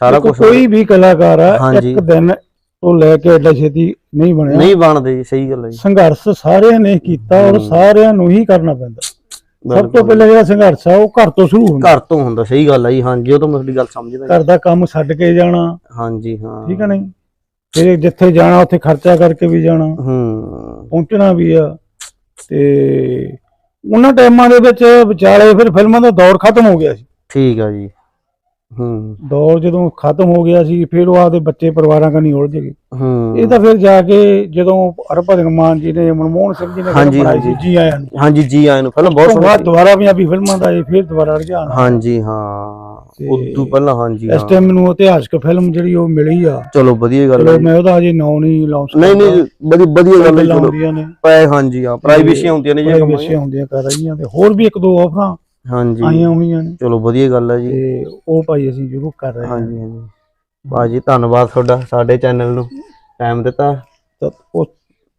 Speaker 1: ਸਾਰਾ
Speaker 2: ਦੇਖੋ,
Speaker 1: ਕੁਝ
Speaker 2: ਕੋਈ ਵੀ ਕਲਾਕਾਰ ਆ
Speaker 1: ਹਾਂਜੀ।
Speaker 2: ਇੱਕ ਦਿਨ ਤੋਂ ਲੈ ਕੇ ਐਡਾ ਛੇਤੀ ਨਹੀਂ ਬਣਿਆ।
Speaker 1: ਨਹੀਂ ਬਣਦੇ ਜੀ ਸਹੀ ਗੱਲ ਹੈ ਜੀ।
Speaker 2: ਸੰਘਰਸ਼ ਸਾਰਿਆਂ ਨੇ ਕੀਤਾ ਔਰ। ਸਾਰਿਆਂ ਨੂੰ ਹੀ ਕਰਨਾ ਪੈਂਦਾ। ਸਭ ਤੋਂ
Speaker 1: ਬਿਲਕੁਲ।
Speaker 2: ਪਹਿਲਾਂ ਜਿਹੜਾ ਸੰਘਰਸ਼ ਆ ਉਹ ਘਰ ਤੋਂ ਸ਼ੁਰੂ ਹੁੰਦਾ।
Speaker 1: ਘਰ ਤੋਂ ਹੁੰਦਾ ਸਹੀ ਗੱਲ ਹੈ ਜੀ ਹਾਂਜੀ ਉਹ ਤਾਂ ਮੈਂ ਤੁਹਾਡੀ ਗੱਲ ਸਮਝਦਾ ਜੀ।
Speaker 2: ਘਰ ਦਾ ਕੰਮ ਛੱਡ ਕੇ ਜਾਣਾ।
Speaker 1: ਹਾਂਜੀ ਹਾਂ।
Speaker 2: ਠੀਕ ਹੈ ਨਹੀਂ? ਫਿਰ ਜਿੱਥੇ ਜਾਣਾ ਉੱਥੇ ਖਰਚਾ ਕਰਕੇ ਵੀ ਜਾਣਾ।
Speaker 1: ਹੂੰ।
Speaker 2: ਪਹੁੰਚਣਾ ਵੀ ਆ। ਤੇ ਉਹਨਾਂ ਟਾਈਮਾਂ ਦੇ ਵਿੱਚ ਵਿਚਾਲੇ ਫਿਰ ਫਿਲਮਾਂ ਦਾ ਦੌਰ ਖਤਮ ਹੋ ਗਿਆ ਸੀ।
Speaker 1: ਠੀਕ ਆ ਜੀ। ਹੂੰ।
Speaker 2: ਦੌਰ ਜਦੋਂ ਖਤਮ ਹੋ ਗਿਆ ਸੀ ਫਿਰ ਉਹ ਆਪਦੇ ਬੱਚੇ ਪਰਿਵਾਰਾਂ ਕਨੀ ਉਲਝ ਗਏ।
Speaker 1: ਹੂੰ।
Speaker 2: ਇਹ ਤਾਂ ਫਿਰ ਜਾ ਕੇ ਜਦੋਂ ਹਰਭਜਨ ਮਾਨ ਜੀ ਨੇ ਮਨਮੋਹਨ ਸਿੰਘ ਜੀ ਨੇ ਫਿਲਮ ਬਣਾਈ ਸੀ। ਜੀ ਆਇਆਂ ਨੂੰ।
Speaker 1: ਹਾਂਜੀ ਜੀ ਆਇਆਂ ਨੂੰ। ਫਿਲਮ ਬਹੁਤ ਸੋਹਣੀ
Speaker 2: ਦੁਬਾਰਾ ਪੰਜਾਬੀ ਫਿਲਮਾਂ ਦਾ ਇਹ ਫਿਰ ਦੁਬਾਰਾ ਰੁਝਾਨ।
Speaker 1: ਹਾਂਜੀ ਹਾਂ। ਉਦੋਂ ਪਹਿਲਾਂ ਹਾਂਜੀ
Speaker 2: ਇਸ ਟਾਈਮ ਮੈਨੂੰ ਇਤਿਹਾਸਕ ਫਿਲਮ ਜਿਹੜੀ ਉਹ ਮਿਲੀ ਆ।
Speaker 1: ਚਲੋ ਵਧੀਆ ਗੱਲ ਹੈ
Speaker 2: ਚਲੋ। ਮੈਂ ਉਹਦਾ ਅਜੇ ਨਾਂ ਨਹੀਂ ਲਾਉਂਚ
Speaker 1: ਨਹੀਂ ਨਹੀਂ ਵਧੀਆ ਵਧੀਆ ਗੱਲ ਹੈ ਚਲੋ। ਪੈ ਹਾਂਜੀ ਹਾਂ ਪ੍ਰਾਈਵੇਸੀ ਹੁੰਦੀਆਂ ਨੇ ਜੀ ਕੰਮਾਂ
Speaker 2: ਵਿਸ਼ੇ ਹੁੰਦੀਆਂ ਕਰ ਰਹੀਆਂ ਤੇ ਹੋਰ ਵੀ ਇੱਕ ਦੋ ਆਫਰਾਂ
Speaker 1: ਹਾਂਜੀ।
Speaker 2: ਆਈਆਂ ਹੋਈਆਂ ਨੇ।
Speaker 1: ਚਲੋ ਵਧੀਆ ਗੱਲ ਹੈ ਜੀ।
Speaker 2: ਤੇ ਉਹ ਭਾਈ ਅਸੀਂ ਜ਼ਰੂਰ ਕਰ ਰਹੇ ਹਾਂ।
Speaker 1: ਹਾਂਜੀ ਹਾਂਜੀ। ਬਾਜੀ ਧੰਨਵਾਦ ਤੁਹਾਡਾ ਸਾਡੇ ਚੈਨਲ ਨੂੰ। ਟਾਈਮ ਦਿੱਤਾ।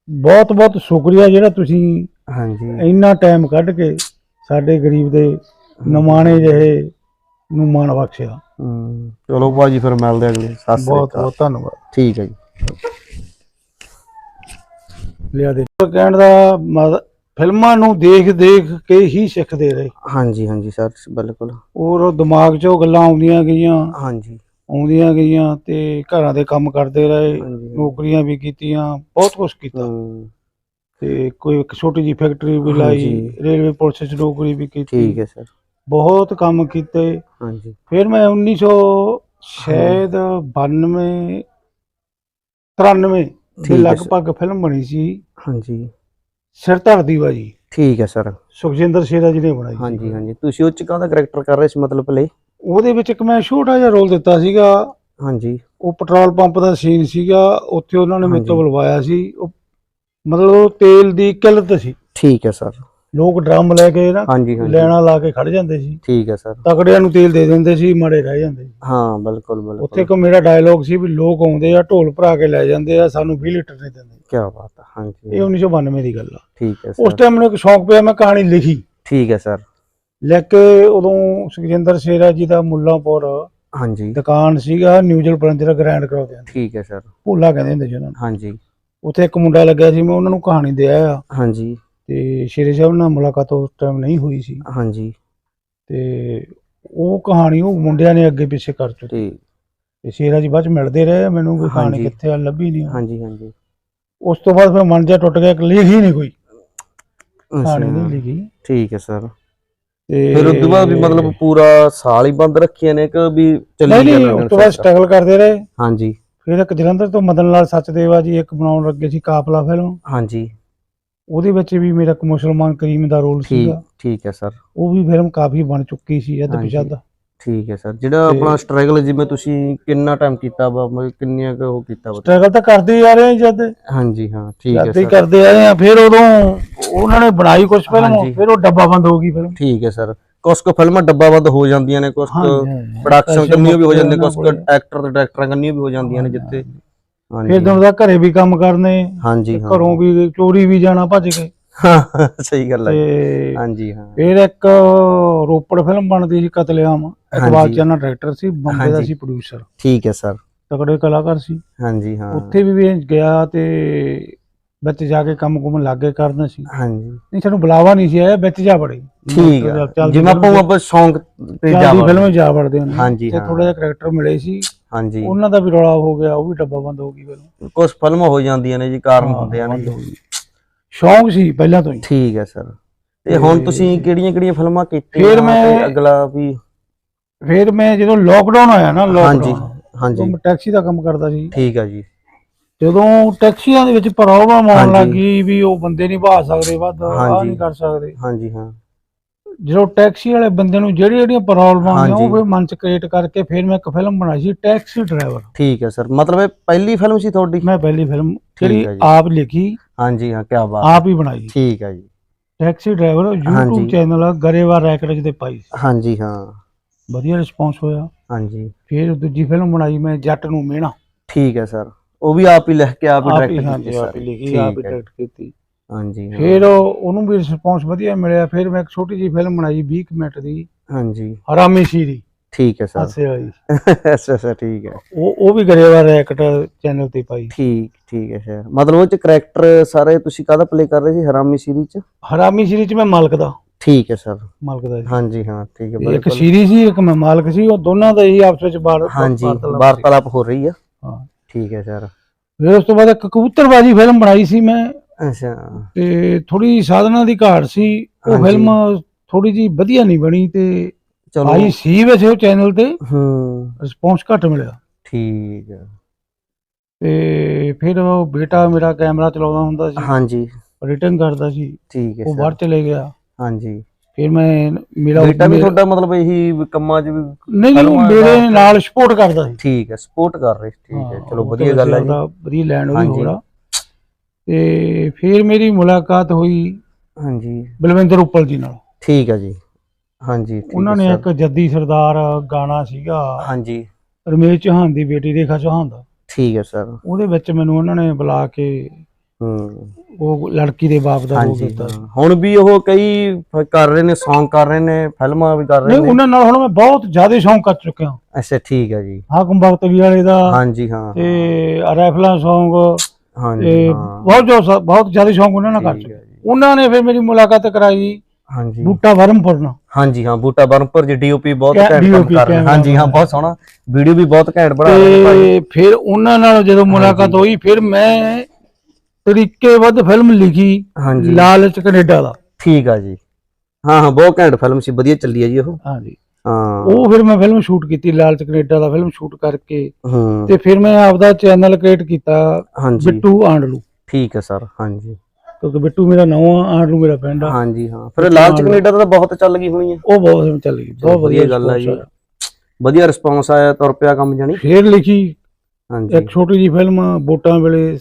Speaker 2: ਬਹੁਤ ਬਹੁਤ ਸ਼ੁਕਰੀਆ ਜਿਹੜਾ ਤੁਸੀਂ
Speaker 1: ਹਾਂਜੀ।
Speaker 2: ਇੰਨਾ ਟਾਈਮ ਕੱਢ ਕੇ ਸਾਡੇ ਗਰੀਬ ਦੇ ਨਮਾਣੇ ਜਿਹੇ ਨੂੰ ਮਾਣ ਬਖਸ਼ਿਆ।
Speaker 1: ਚਲੋ ਬਾਜੀ ਫਿਰ ਮਿਲਦੇ ਅਗਲੇ। ਸਤਿ ਸ੍ਰੀ
Speaker 2: ਬਹੁਤ
Speaker 1: ਅਕਾਲ।
Speaker 2: ਬਹੁਤ ਧੰਨਵਾਦ।
Speaker 1: ਠੀਕ ਹੈ ਜੀ।
Speaker 2: ਲਿਆ ਦੇ। ਕਹਿਣ ਦਾ ਫਿਲਮਾਂ ਨੂੰ ਦੇਖ ਦੇਖ ਕੇ ਹੀ ਸਿੱਖਦੇ ਰਹੇ।
Speaker 1: ਹਾਂਜੀ ਹਾਂਜੀ ਸਰ ਬਿਲਕੁਲ।
Speaker 2: ਔਰ ਦਿਮਾਗ 'ਚ ਉਹ ਗੱਲਾਂ ਆਉਂਦੀਆਂ ਗਈਆਂ।
Speaker 1: ਹਾਂਜੀ।
Speaker 2: ਆਉਂਦੀਆਂ ਗਈਆਂ ਤੇ ਘਰਾਂ ਦੇ ਕੰਮ ਕਰਦੇ ਰਹੇ ਨੌਕਰੀਆਂ ਵੀ ਕੀਤੀਆਂ ਬਹੁਤ ਕੁਝ ਕੀਤਾ। ਤੇ ਕੋਈ ਇੱਕ ਛੋਟੀ ਜੀ ਫੈਕਟਰੀ ਵੀ ਲਾਈ। ਰੇਲਵੇ ਪੁਲਿਸ 'ਚ ਨੌਕਰੀ ਵੀ ਕੀਤੀ।
Speaker 1: ਠੀਕ ਹੈ ਸਰ।
Speaker 2: ਬਹੁਤ ਕੰਮ ਕੀਤੇ।
Speaker 1: ਹਾਂਜੀ।
Speaker 2: ਫਿਰ ਮੈਂ 1900 ਸ਼ਾਇਦ 92 93 ਦੇ ਲਗਭਗ ਫਿਲਮ ਬਣੀ ਸੀ।
Speaker 1: ਹਾਂਜੀ।
Speaker 2: ਸਿਰ ਧਰਦੀ ਬਾਜੀ।
Speaker 1: ਠੀਕ ਹੈ ਸਰ।
Speaker 2: ਸੁਖਜਿੰਦਰ ਸ਼ੇਰਾ ਜੀ ਨੇ ਬਣਾਈ।
Speaker 1: ਹਾਂਜੀ ਹਾਂਜੀ। ਤੁਸੀਂ ਉਹ ਚ ਕਾਹਦਾ ਕਰੈਕਟਰ ਕਰ ਰਹੇ ਸੀ ਮਤਲਬ ਪਲੇ
Speaker 2: ਉਹਦੇ ਵਿੱਚ ਇੱਕ ਮੈਂ ਛੋਟਾ ਜਿਹਾ ਰੋਲ ਦਿੱਤਾ ਸੀਗਾ।
Speaker 1: ਹਾਂਜੀ।
Speaker 2: ਉਹ ਪੈਟਰੋਲ ਪੰਪ ਦਾ ਸੀਨ ਸੀਗਾ। ਉੱਥੇ ਉਹਨਾਂ ਨੇ ਮੇਰੇ ਤੋਂ
Speaker 1: ਹਾਂਜੀ।
Speaker 2: ਬੁਲਵਾਇਆ ਸੀ। ਉਹ ਮਤਲਬ ਤੇਲ ਦੀ ਕਿੱਲਤ ਸੀ।
Speaker 1: ਠੀਕ ਹੈ ਸਰ।
Speaker 2: ਲੋਕ ਡਰਮ ਲੈ ਕੇ ਨਾ
Speaker 1: ਹਾਂਜੀ ਹਾਂਜੀ।
Speaker 2: ਲੈਣਾ ਲਾ ਕੇ ਖੜ ਜਾਂਦੇ ਸੀ।
Speaker 1: ਠੀਕ ਹੈ ਸਰ।
Speaker 2: ਤਕੜਿਆਂ ਨੂੰ ਤੇਲ ਦੇ ਦਿੰਦੇ ਸੀ ਮਾੜੇ ਰਹਿ ਜਾਂਦੇ ਸੀ।
Speaker 1: ਹਾਂ ਬਿਲਕੁਲ ਬਿਲਕੁਲ।
Speaker 2: ਉੱਥੇ ਕੋ ਮੇਰਾ ਡਾਇਲੋਗ ਸੀ ਵੀ ਲੋਕ ਆਉਂਦੇ ਆ ਢੋਲ ਭਰਾ ਕੇ ਲੈ ਜਾਂਦੇ ਆ ਸਾਨੂੰ 20 ਲੀਟਰ ਨਹੀਂ ਦਿੰਦੇ।
Speaker 1: ਕੀ ਬਾਤ ਹੈ ਹਾਂਜੀ।
Speaker 2: ਇਹ 1992 ਦੀ ਗੱਲ ਆ।
Speaker 1: ਠੀਕ ਹੈ
Speaker 2: ਉਸ
Speaker 1: ਸਰ।
Speaker 2: ਟਾਈਮ ਮੈਨੂੰ ਇੱਕ ਸ਼ੌਂਕ ਪਿਆ ਮੈਂ ਕਹਾਣੀ ਲਿਖੀ।
Speaker 1: ਠੀਕ ਹੈ ਸਰ।
Speaker 2: ਲਿਖ ਕੇ ਉਦੋਂ ਸੁਖਜਿੰਦਰ ਸ਼ੇਰਾ ਜੀ ਦਾ ਮੁੱਲਾਂਪੁਰ
Speaker 1: ਹਾਂਜੀ।
Speaker 2: ਦੁਕਾਨ ਸੀਗਾ ਨਿਊਜ਼ਲ ਦਾ ਗ੍ਰੈਂਡ ਕਰਾਉਂਦੇ ਆ
Speaker 1: ਠੀਕ ਹੈ ਸਰ।
Speaker 2: ਭੂਲਾ ਕਹਿੰਦੇ ਹੁੰਦੇ ਸੀ ਉਹਨਾਂ ਨੂੰ।
Speaker 1: ਹਾਂਜੀ।
Speaker 2: ਉੱਥੇ ਇੱਕ ਮੁੰਡਾ ਲੱਗਿਆ ਸੀ ਮੈਂ ਉਹਨਾਂ ਨੂੰ ਕਹਾਣੀ ਦੇ ਆਇਆ।
Speaker 1: ਹਾਂਜੀ।
Speaker 2: ਤੇ ਸ਼ੇਰੇ ਸਾਹਿਬ ਨਾਲ ਮੁਲਾਕਾਤ ਉਸ ਟਾਈਮ ਨਹੀਂ ਹੋਈ ਸੀ।
Speaker 1: ਹਾਂਜੀ।
Speaker 2: ਤੇ ਉਹ ਕਹਾਣੀ ਉਹ ਮੁੰਡਿਆਂ ਨੇ ਅੱਗੇ ਪਿੱਛੇ ਕਰ ਚੁੱਕੀ
Speaker 1: ਠੀਕ
Speaker 2: ਤੇ ਸ਼ੇਰਾ ਜੀ ਬਾਅਦ ਚ ਮਿਲਦੇ ਰਹੇ ਮੈਨੂੰ ਕੋਈ ਕਹਾਣੀ
Speaker 1: ਹਾਂਜੀ।
Speaker 2: ਕਿੱਥੇ ਆ ਲੱਭੀ ਨਹੀਂ।
Speaker 1: ਹਾਂਜੀ ਹਾਂਜੀ।
Speaker 2: ਉਸ ਤੋਂ ਬਾਅਦ ਫਿਰ ਮਨ ਜਾ ਟੁੱਟ ਗਿਆ ਕਿ ਲਿਖ ਹੀ ਨਹੀਂ ਕੋਈ। ਕਹਾਣੀ ਨਹੀਂ
Speaker 1: ਅੱਛਾ,
Speaker 2: ਲਿਖੀ।
Speaker 1: ਠੀਕ ਹੈ ਸਰ।
Speaker 2: ਤੇ
Speaker 1: ਫਿਰ ਉਸ ਤੋਂ ਬਾਅਦ ਵੀ ਮਤਲਬ ਪੂਰਾ ਸਾਲ ਹੀ ਬੰਦ ਰੱਖੀਆਂ ਨੇ ਕਿ ਵੀ ਚੱਲੀ
Speaker 2: ਨਹੀਂ ਨਹੀਂ ਉਸ ਤੋਂ ਬਾਅਦ ਸਟਰਗਲ ਕਰਦੇ ਰਹੇ।
Speaker 1: ਹਾਂਜੀ।
Speaker 2: ਫਿਰ ਇੱਕ ਜਲੰਧਰ ਤੋਂ ਮਦਨ ਲਾਲ ਸਚਦੇਵਾ ਜੀ ਇੱਕ ਬਣਾਉਣ ਲੱਗੇ ਸੀ ਕਾਫਲਾ ਫਿਲਮ
Speaker 1: ਹਾਂਜੀ।
Speaker 2: ਉਹਦੇ ਵਿੱਚ ਵੀ ਮੇਰਾ ਇੱਕ ਮੁਸਲਮਾਨ ਕਰੀਮ ਦਾ ਰੋਲ
Speaker 1: ਠੀਕ
Speaker 2: ਸੀਗਾ।
Speaker 1: ਠੀਕ ਹੈ ਸਰ।
Speaker 2: ਉਹ ਵੀ ਫਿਲਮ ਕਾਫੀ ਬਣ ਚੁੱਕੀ ਸੀ ਅੱਧ
Speaker 1: ਹਾਂਜੀ। ਠੀਕ ਹੈ ਸਰ। ਜਿਹੜਾ
Speaker 2: ਤੇ-
Speaker 1: ਆਪਣਾ ਸਟਰਗਲ ਜਿਵੇਂ ਤੁਸੀਂ ਕਿੰਨਾ ਟਾਈਮ ਕੀਤਾ ਵਾ ਮਤਲਬ ਕਿੰਨੀਆਂ ਕੁ ਉਹ ਕੀਤਾ ਵਾ?
Speaker 2: ਸਟਰਗਲ ਤਾਂ ਕਰਦੇ ਆ ਰਹੇ ਜਦ
Speaker 1: ਹਾਂਜੀ ਹਾਂ ਠੀਕ ਹੈ
Speaker 2: ਜਦ ਹੀ
Speaker 1: ਸਰ।
Speaker 2: ਕਰਦੇ ਆਏ ਆ ਫਿਰ ਉਦੋਂ ਉਹਨਾਂ ਨੇ ਬਣਾਈ ਕੁਝ ਫਿਲਮ
Speaker 1: ਹਾਂਜੀ।
Speaker 2: ਫਿਰ ਉਹ ਡੱਬਾ ਬੰਦ ਹੋ ਗਈ ਫਿਲਮ
Speaker 1: ਠੀਕ ਹੈ ਸਰ। ਕੁਛ ਕੁ ਫਿਲਮਾਂ ਡੱਬਾਬੰਦ ਹੋ ਜਾਂਦੀਆਂ ਨੇ ਕੁਛ
Speaker 2: ਹਾਂਜੀ।
Speaker 1: ਪ੍ਰੋਡਕਸ਼ਨ ਕੰਨੀਆਂ ਵੀ ਹੋ ਜਾਂਦੇ ਕੁਛ
Speaker 2: ਕੋਲੇ।
Speaker 1: ਐਕਟਰ ਤੇ ਡਾਇਰੈਕਟਰਾਂ ਕੰਨੀਆਂ ਵੀ ਹੋ ਜਾਂਦੀਆਂ ਨੇ ਜਿੱਥੇ।
Speaker 2: ਫਿਰ ਤੁਹਾਨੂੰ ਦਾ ਘਰੇ ਵੀ ਕੰਮ ਕਰਨੇ
Speaker 1: ਹਾਂਜੀ ਹਾਂ।
Speaker 2: ਘਰੋਂ ਵੀ ਚੋਰੀ ਵੀ ਜਾਣਾ ਭੱਜ ਕੇ।
Speaker 1: ਹਾਂ, ਸਹੀ ਗੱਲ ਹੈ ਹਾਂਜੀ ਹਾਂ।
Speaker 2: ਫਿਰ ਇੱਕ ਰੋਪੜ ਫਿਲਮ ਬਣਦੀ ਸੀ ਕਤਲੇਆਮ। ਇਕਬਾਲ। ਚੰਨਾ ਡਾਇਰੈਕਟਰ ਸੀ ਬੰਬੇ ਦਾ। ਸੀ ਪ੍ਰੋਡਿਊਸਰ
Speaker 1: ਠੀਕ ਹੈ ਸਰ।
Speaker 2: ਤਕੜੇ ਕਲਾਕਾਰ ਸੀ।
Speaker 1: ਹਾਂਜੀ ਹਾਂ।
Speaker 2: ਉੱਥੇ ਵੀ ਵੀ ਗਿਆ ਤੇ ਵਿੱਚ ਜਾ ਕੇ ਕੰਮ ਕੁਮ ਲੱਗੇ ਕਰਨ ਸੀ।
Speaker 1: ਹਾਂਜੀ।
Speaker 2: ਨਹੀਂ ਸਾਨੂੰ ਬੁਲਾਵਾ ਨਹੀਂ ਸੀ ਆਇਆ ਵਿੱਚ ਜਾ ਵੜੇ।
Speaker 1: ਠੀਕ ਹੈ ਜਿਵੇਂ ਆਪਾਂ ਆਪਾਂ ਸ਼ੌਂਕ ਤੇ ਜਾਵਾ
Speaker 2: ਫਿਲਮ ਜਾ ਵੜਦੇ ਹੁੰਦੇ
Speaker 1: ਹਾਂਜੀ,
Speaker 2: ਤੇ
Speaker 1: ਹਾਂ।
Speaker 2: ਥੋੜਾ ਜਿਹਾ ਕਰੈਕਟਰ ਮਿਲੇ ਸੀ।
Speaker 1: ਹਾਂਜੀ।
Speaker 2: ਉਹਨਾਂ ਦਾ ਵੀ ਰੌਲਾ ਹੋ ਗਿਆ ਉਹ ਵੀ ਡੱਬਾ ਬੰਦ ਹੋ ਗਈ ਫਿਲਮ
Speaker 1: ਕੁਝ ਫਿਲਮਾਂ ਹੋ ਜਾਂਦੀਆਂ ਨੇ ਜੀ ਕਾਰਨ ਹੁੰਦੇ ਆ ਨੇ।
Speaker 2: ਸ਼ੌਂਕ ਸੀ ਪਹਿਲਾਂ ਤੋਂ ਹੀ।
Speaker 1: ਠੀਕ ਹੈ ਸਰ। ਤੇ ਹੁਣ ਤੁਸੀਂ ਕਿਹੜੀਆਂ ਕਿਹੜੀਆਂ ਫਿਲਮਾਂ ਕੀਤੀਆਂ
Speaker 2: ਫਿਰ ਮੈਂ-
Speaker 1: ਤੇ ਅਗਲਾ ਵੀ
Speaker 2: ਫਿਰ ਮੈਂ ਜਦੋਂ ਲੋਕਡਾਊਨ ਆਇਆ ਨਾ
Speaker 1: ਹਾਂਜੀ
Speaker 2: ਲੋਕਡਾਊਨ
Speaker 1: ਹਾਂਜੀ
Speaker 2: ਮੈਂ ਟੈਕਸੀ ਦਾ ਕੰਮ ਕਰਦਾ ਸੀ।
Speaker 1: ਠੀਕ ਹੈ ਜੀ।
Speaker 2: ਜਦੋਂ ਟੈਕਸੀਆਂ ਦੇ ਵਿੱਚ ਪ੍ਰੋਬਲਮ ਆਉਣ
Speaker 1: ਹਾਂਜੀ।
Speaker 2: ਲੱਗੀ ਵੀ ਉਹ ਬੰਦੇ ਨਹੀਂ ਬਾਹ ਸਕਦੇ ਵੱਧ ਆ
Speaker 1: ਹਾਂਜੀ।
Speaker 2: ਨਹੀਂ ਕਰ ਸਕਦੇ।
Speaker 1: ਹਾਂਜੀ ਹਾਂ।
Speaker 2: ਜਦੋਂ ਟੈਕਸੀ ਵਾਲੇ ਬੰਦੇ ਨੂੰ ਜਿਹੜੀ ਜਿਹੜੀਆਂ ਪ੍ਰੋਬਲਮ ਆਉਂਦੀਆਂ ਉਹ। ਫਿਰ ਮਨ ਚ ਕ੍ਰੀਏਟ ਕਰਕੇ ਫਿਰ ਮੈਂ ਇੱਕ ਫਿਲਮ ਬਣਾਈ ਸੀ ਟੈਕਸੀ ਡਰਾਈਵਰ
Speaker 1: ਠੀਕ ਹੈ ਸਰ ਮਤਲਬ ਇਹ ਪਹਿਲੀ ਫਿਲਮ ਸੀ ਤੁਹਾਡੀ?
Speaker 2: ਮੈਂ ਪਹਿਲੀ ਫਿਲਮ ਜਿਹੜੀ। ਆਪ ਲਿਖੀ
Speaker 1: ਹਾਂਜੀ ਹਾਂ ਕੀ ਬਾਤ।
Speaker 2: ਆਪ ਹੀ ਬਣਾਈ।
Speaker 1: ਠੀਕ ਹੈ ਜੀ।
Speaker 2: Taxi driver YouTube। ਚੈਨਲ ਗਰੇਵਾਰ ਰੈਕਰਜ ਤੇ ਪਾਈ ਸੀ।
Speaker 1: ਹਾਂਜੀ ਹਾਂ।
Speaker 2: ਵਧੀਆ ਰਿਸਪੌਂਸ ਹੋਇਆ।
Speaker 1: ਹਾਂਜੀ।
Speaker 2: ਫਿਰ ਦੂਜੀ ਫਿਲਮ ਬਣਾਈ ਮੈਂ ਜੱਟ ਨੂੰ ਮਿਹਣਾ।
Speaker 1: ਠੀਕ ਹੈ ਸਰ। ਉਹ ਵੀ ਆਪ ਹੀ ਲਿਖ ਕੇ ਆਪ ਹੀ
Speaker 2: ਆਪ
Speaker 1: ਡਾਇਰੈਕਟ ਕੀਤੀ
Speaker 2: ਆਪ
Speaker 1: ਸਰ।
Speaker 2: ਹੀ ਲਿਖੀ ਆਪ ਹੈ। ਡਾਇਰੈਕਟ ਕੀਤੀ।
Speaker 1: ਹਾਂਜੀ ਹਾਂ।
Speaker 2: ਫਿਰ ਉਹ- ਉਹਨੂੰ ਵੀ ਰਿਸਪੌਂਸ ਵਧੀਆ ਮਿਲਿਆ। ਫਿਰ ਮੈਂ ਇੱਕ ਛੋਟੀ ਜਿਹੀ ਫਿਲਮ ਬਣਾਈ 20 ਕੁ ਮਿੰਟ ਦੀ।
Speaker 1: ਹਾਂਜੀ।
Speaker 2: ਹਰਾਮੀ ਸ਼ੀਰੀ।
Speaker 1: ਠੀਕ ਹੈ ਸਰ।
Speaker 2: ਹਾਸੇ ਵਾਲੀ।
Speaker 1: ਅੱਛਾ ਅੱਛਾ ਠੀਕ ਹੈ।
Speaker 2: ਉਹ ਉਹ ਵੀ ਗਰੇਵਾਰ ਰੈਕਟ ਚੈਨਲ ਤੇ ਪਾਈ।
Speaker 1: ਠੀਕ ਠੀਕ ਹੈ ਸਰ। ਮਤਲਬ ਉਹ ਚ ਕਰੈਕਟਰ ਸਾਰੇ ਤੁਸੀਂ ਕਾਹਦਾ ਪਲੇ ਕਰ ਰਹੇ ਸੀ ਹਰਾਮੀ ਸੀਰੀਜ਼ ਚ?
Speaker 2: ਹਰਾਮੀ ਸ਼ੀਰੀ ਚ ਮੈਂ ਮਾਲਕ ਦਾ।
Speaker 1: ਠੀਕ ਹੈ ਸਰ।
Speaker 2: ਮਾਲਕ ਦਾ ਸੀ।
Speaker 1: ਹਾਂਜੀ ਹਾਂ ਠੀਕ ਹੈ।
Speaker 2: ਇੱਕ
Speaker 1: ਬਿਲਕੁਲ।
Speaker 2: ਸ਼ੀਰੀ ਸੀ ਇੱਕ ਮੈਂ ਮਾਲਕ ਸੀ ਉਹ ਦੋਨਾਂ ਦਾ ਹੀ ਆਪਸ ਵਿੱਚ ਬਾਰ
Speaker 1: ਹਾਂਜੀ
Speaker 2: ਵਾਰਤਾਲਾਪ ਸੀ।
Speaker 1: ਵਾਰਤਾਲਾਪ ਹੋ ਰਹੀ ਆ।
Speaker 2: ਹਾਂ।
Speaker 1: ਠੀਕ ਹੈ ਸਰ।
Speaker 2: ਫਿਰ ਉਸ ਤੋਂ ਬਾਅਦ ਇੱਕ ਕਬੂਤਰਬਾਜੀ ਫਿਲਮ ਬਣਾਈ ਸੀ ਮੈਂ।
Speaker 1: ਅੱਛਾ।
Speaker 2: ਤੇ ਥੋੜੀ ਸਾਧਨਾ ਦੀ ਘਾਟ ਸੀ ਉਹ
Speaker 1: ਹਾਂਜੀ।
Speaker 2: ਫਿਲਮ ਥੋੜੀ ਜੀ ਵਧੀਆ ਨਹੀਂ ਬਣੀ ਤੇ
Speaker 1: ਚਲੋ।
Speaker 2: ਆਈ ਸੀ ਵੈਸੇ ਉਹ ਚੈਨਲ ਤੇ।
Speaker 1: ਹੂੰ।
Speaker 2: ਰਿਸਪੌਂਸ ਘੱਟ ਮਿਲਿਆ।
Speaker 1: ਠੀਕ ਹੈ
Speaker 2: ਤੇ ਫਿਰ ਉਹ ਬੇਟਾ ਮੇਰਾ ਕੈਮਰਾ ਚਲਾਉਂਦਾ ਹੁੰਦਾ ਸੀ।
Speaker 1: ਹਾਂਜੀ।
Speaker 2: ਐਡੀਟਿੰਗ ਕਰਦਾ ਸੀ।
Speaker 1: ਠੀਕ ਹੈ
Speaker 2: ਉਹ
Speaker 1: ਸਰ।
Speaker 2: ਬਾਹਰ ਚਲੇ ਗਿਆ।
Speaker 1: ਹਾਂਜੀ।
Speaker 2: ਫਿਰ ਮੈਂ ਮੇਰਾ
Speaker 1: ਬੇਟਾ ਵੀ ਤੁਹਾਡਾ ਮਤਲਬ ਇਹੀ ਵੀ ਕੰਮਾਂ 'ਚ ਵੀ
Speaker 2: ਨਹੀਂ ਨਹੀਂ ਮੇਰੇ ਨਾਲ ਸਪੋਰਟ ਕਰਦਾ ਸੀ।
Speaker 1: ਠੀਕ ਹੈ ਸਪੋਰਟ ਕਰ ਰਹੇ ਠੀਕ ਹੈ
Speaker 2: ਹਾਂ,
Speaker 1: ਚਲੋ
Speaker 2: ਉਹ
Speaker 1: ਵਧੀਆ ਗੱਲ ਹੈ ਜੀ।
Speaker 2: ਵਧੀਆ ਲੈਂਡ ਉਹਦੀ
Speaker 1: ਹਾਂਜੀ।
Speaker 2: ਹੋਰਾ ਤੇ ਫਿਰ ਮੇਰੀ ਮੁਲਾਕਾਤ ਹੋਈ
Speaker 1: ਹਾਂਜੀ।
Speaker 2: ਬਲਵਿੰਦਰ ਉੱਪਲ ਜੀ ਨਾਲ।
Speaker 1: ਠੀਕ ਹੈ ਜੀ। ਹਾਂਜੀ ਠੀਕ
Speaker 2: ਉਹਨਾਂ ਨੇ। ਇੱਕ ਜੱਦੀ ਸਰਦਾਰ ਗਾਣਾ ਸੀਗਾ।
Speaker 1: ਹਾਂਜੀ।
Speaker 2: ਰਮੇਸ਼ ਚੌਹਾਨ ਦੀ ਬੇਟੀ ਰੇਖਾ ਚੌਹਾਨ ਦਾ।
Speaker 1: ਠੀਕ ਹੈ ਸਰ।
Speaker 2: ਉਹਦੇ ਵਿੱਚ ਮੈਨੂੰ ਉਹਨਾਂ ਨੇ ਬੁਲਾ ਕੇ
Speaker 1: ਹੂੰ।
Speaker 2: ਉਹ ਲੜਕੀ ਦੇ ਬਾਪ ਦਾ ਰੋਲ ਦਿੱਤਾ।
Speaker 1: ਹੁਣ ਵੀ ਉਹ ਕਈ ਕਰ ਰਹੇ ਨੇ Song ਕਰ ਰਹੇ ਨੇ ਫਿਲਮਾਂ ਵੀ ਕਰ ਰਹੇ
Speaker 2: ਨਹੀਂ
Speaker 1: ਨੇ।
Speaker 2: ਉਹਨਾਂ ਨਾਲ ਹੁਣ ਮੈਂ ਬਹੁਤ ਜ਼ਿਆਦਾ ਸ਼ੌਂਕ ਕਰ ਚੁੱਕਿਆ।
Speaker 1: ਅੱਛਾ ਠੀਕ ਹੈ ਜੀ।
Speaker 2: ਹਾਕਮ ਬਖਤਵੀ ਵਾਲੇ ਦਾ
Speaker 1: ਹਾਂਜੀ ਹਾਂ
Speaker 2: ਤੇ ਰਾਈਫਲਾਂ ਸੌਂਗ
Speaker 1: ਹਾਂਜੀ
Speaker 2: ਤੇ
Speaker 1: ਹਾਂ।
Speaker 2: ਬਹੁਤ ਜੋ ਬਹੁਤ ਜ਼ਿਆਦਾ ਸ਼ੌਂਕ ਉਹਨਾਂ ਨਾਲ ਕਰ
Speaker 1: ਠੀਕ
Speaker 2: ਚੁੱਕਿਆ
Speaker 1: ਹੈ ਜੀ।
Speaker 2: ਉਹਨਾਂ ਨੇ ਫਿਰ ਮੇਰੀ ਮੁਲਾਕਾਤ ਕਰਾਈ
Speaker 1: ਹਾਂਜੀ।
Speaker 2: ਬੂਟਾ ਵਰਮਪੁਰ ਨਾਲ।
Speaker 1: ਹਾਂਜੀ ਹਾਂ ਬੂਟਾ ਬਰਮਪੁਰ ਜੀ ਡੀਓਪੀ ਬਹੁਤ ਘੈਂਟ ਕੰਮ
Speaker 2: DOP
Speaker 1: ਕਰ ਰਹੇ।
Speaker 2: ਕੈਮਰਾ
Speaker 1: ਹਾਂਜੀ ਹਾਂ ਬਹੁਤ ਸੋਹਣਾ। ਵੀਡੀਓ ਵੀ ਬਹੁਤ ਘੈਂਟ ਬਣਾ ਰਹੇ ਨੇ ਭਾਈ।
Speaker 2: ਤੇ ਫਿਰ ਉਹਨਾਂ ਨਾਲ ਜਦੋਂ ਮੁਲਾਕਾਤ ਹੋਈ ਫਿਰ ਮੈਂ ਤਰੀਕੇ ਵੱਧ ਫਿਲਮ ਲਿਖੀ
Speaker 1: ਹਾਂਜੀ।
Speaker 2: ਲਾਲਚ ਕੈਨੇਡਾ ਦਾ।
Speaker 1: ਠੀਕ ਆ ਜੀ। ਹਾਂ ਹਾਂ ਬਹੁਤ ਘੈਂਟ ਫਿਲਮ ਸੀ ਵਧੀਆ ਚੱਲੀ ਆ ਜੀ ਉਹ।
Speaker 2: ਹਾਂਜੀ।
Speaker 1: ਹਾਂ।
Speaker 2: ਉਹ ਫਿਰ ਮੈਂ ਫਿਲਮ ਸ਼ੂਟ ਕੀਤੀ ਲਾਲਚ ਕੈਨੇਡਾ ਦਾ ਫਿਲਮ ਸ਼ੂਟ ਕਰਕੇ।
Speaker 1: ਹੂੰ।
Speaker 2: ਤੇ ਫਿਰ ਮੈਂ ਆਪਦਾ ਚੈਨਲ ਕ੍ਰੀਏਟ ਕੀਤਾ
Speaker 1: ਹਾਂਜੀ।
Speaker 2: ਬਿੱਟੂ ਆਂਡਲੂ।
Speaker 1: ਠੀਕ ਹੈ ਸਰ ਹਾਂਜੀ।
Speaker 2: ਕਿਉਂਕਿ ਬਿੱਟੂ ਮੇਰਾ ਨਾਮ ਆ ਆਂਡਲੂ ਮੇਰਾ ਪਿੰਡ ਆ।
Speaker 1: ਹਾਂਜੀ ਹਾਂ। ਫਿਰ ਲਾਲਚ ਕੈਨੇਡਾ ਤਾਂ ਬਹੁਤ ਚੱਲ ਗਈ ਹੋਣੀ ਹੈ।
Speaker 2: ਉਹ ਬਹੁਤ ਚੱਲ ਗਈ ਬਹੁਤ ਵਧੀਆ
Speaker 1: ਗੱਲ ਆ ਜੀ।
Speaker 2: ਆਇਆ।
Speaker 1: ਵਧੀਆ ਰਿਸਪੌਂਸ ਆਇਆ ਤੁਰ ਪਿਆ ਕੰਮ ਜਾਣੀ।
Speaker 2: ਫਿਰ ਲਿਖੀ
Speaker 1: ਹਾਂਜੀ।
Speaker 2: ਇੱਕ ਛੋਟੀ ਜੀ ਫਿਲਮ ਵੋਟਾਂ ਵੇਲੇ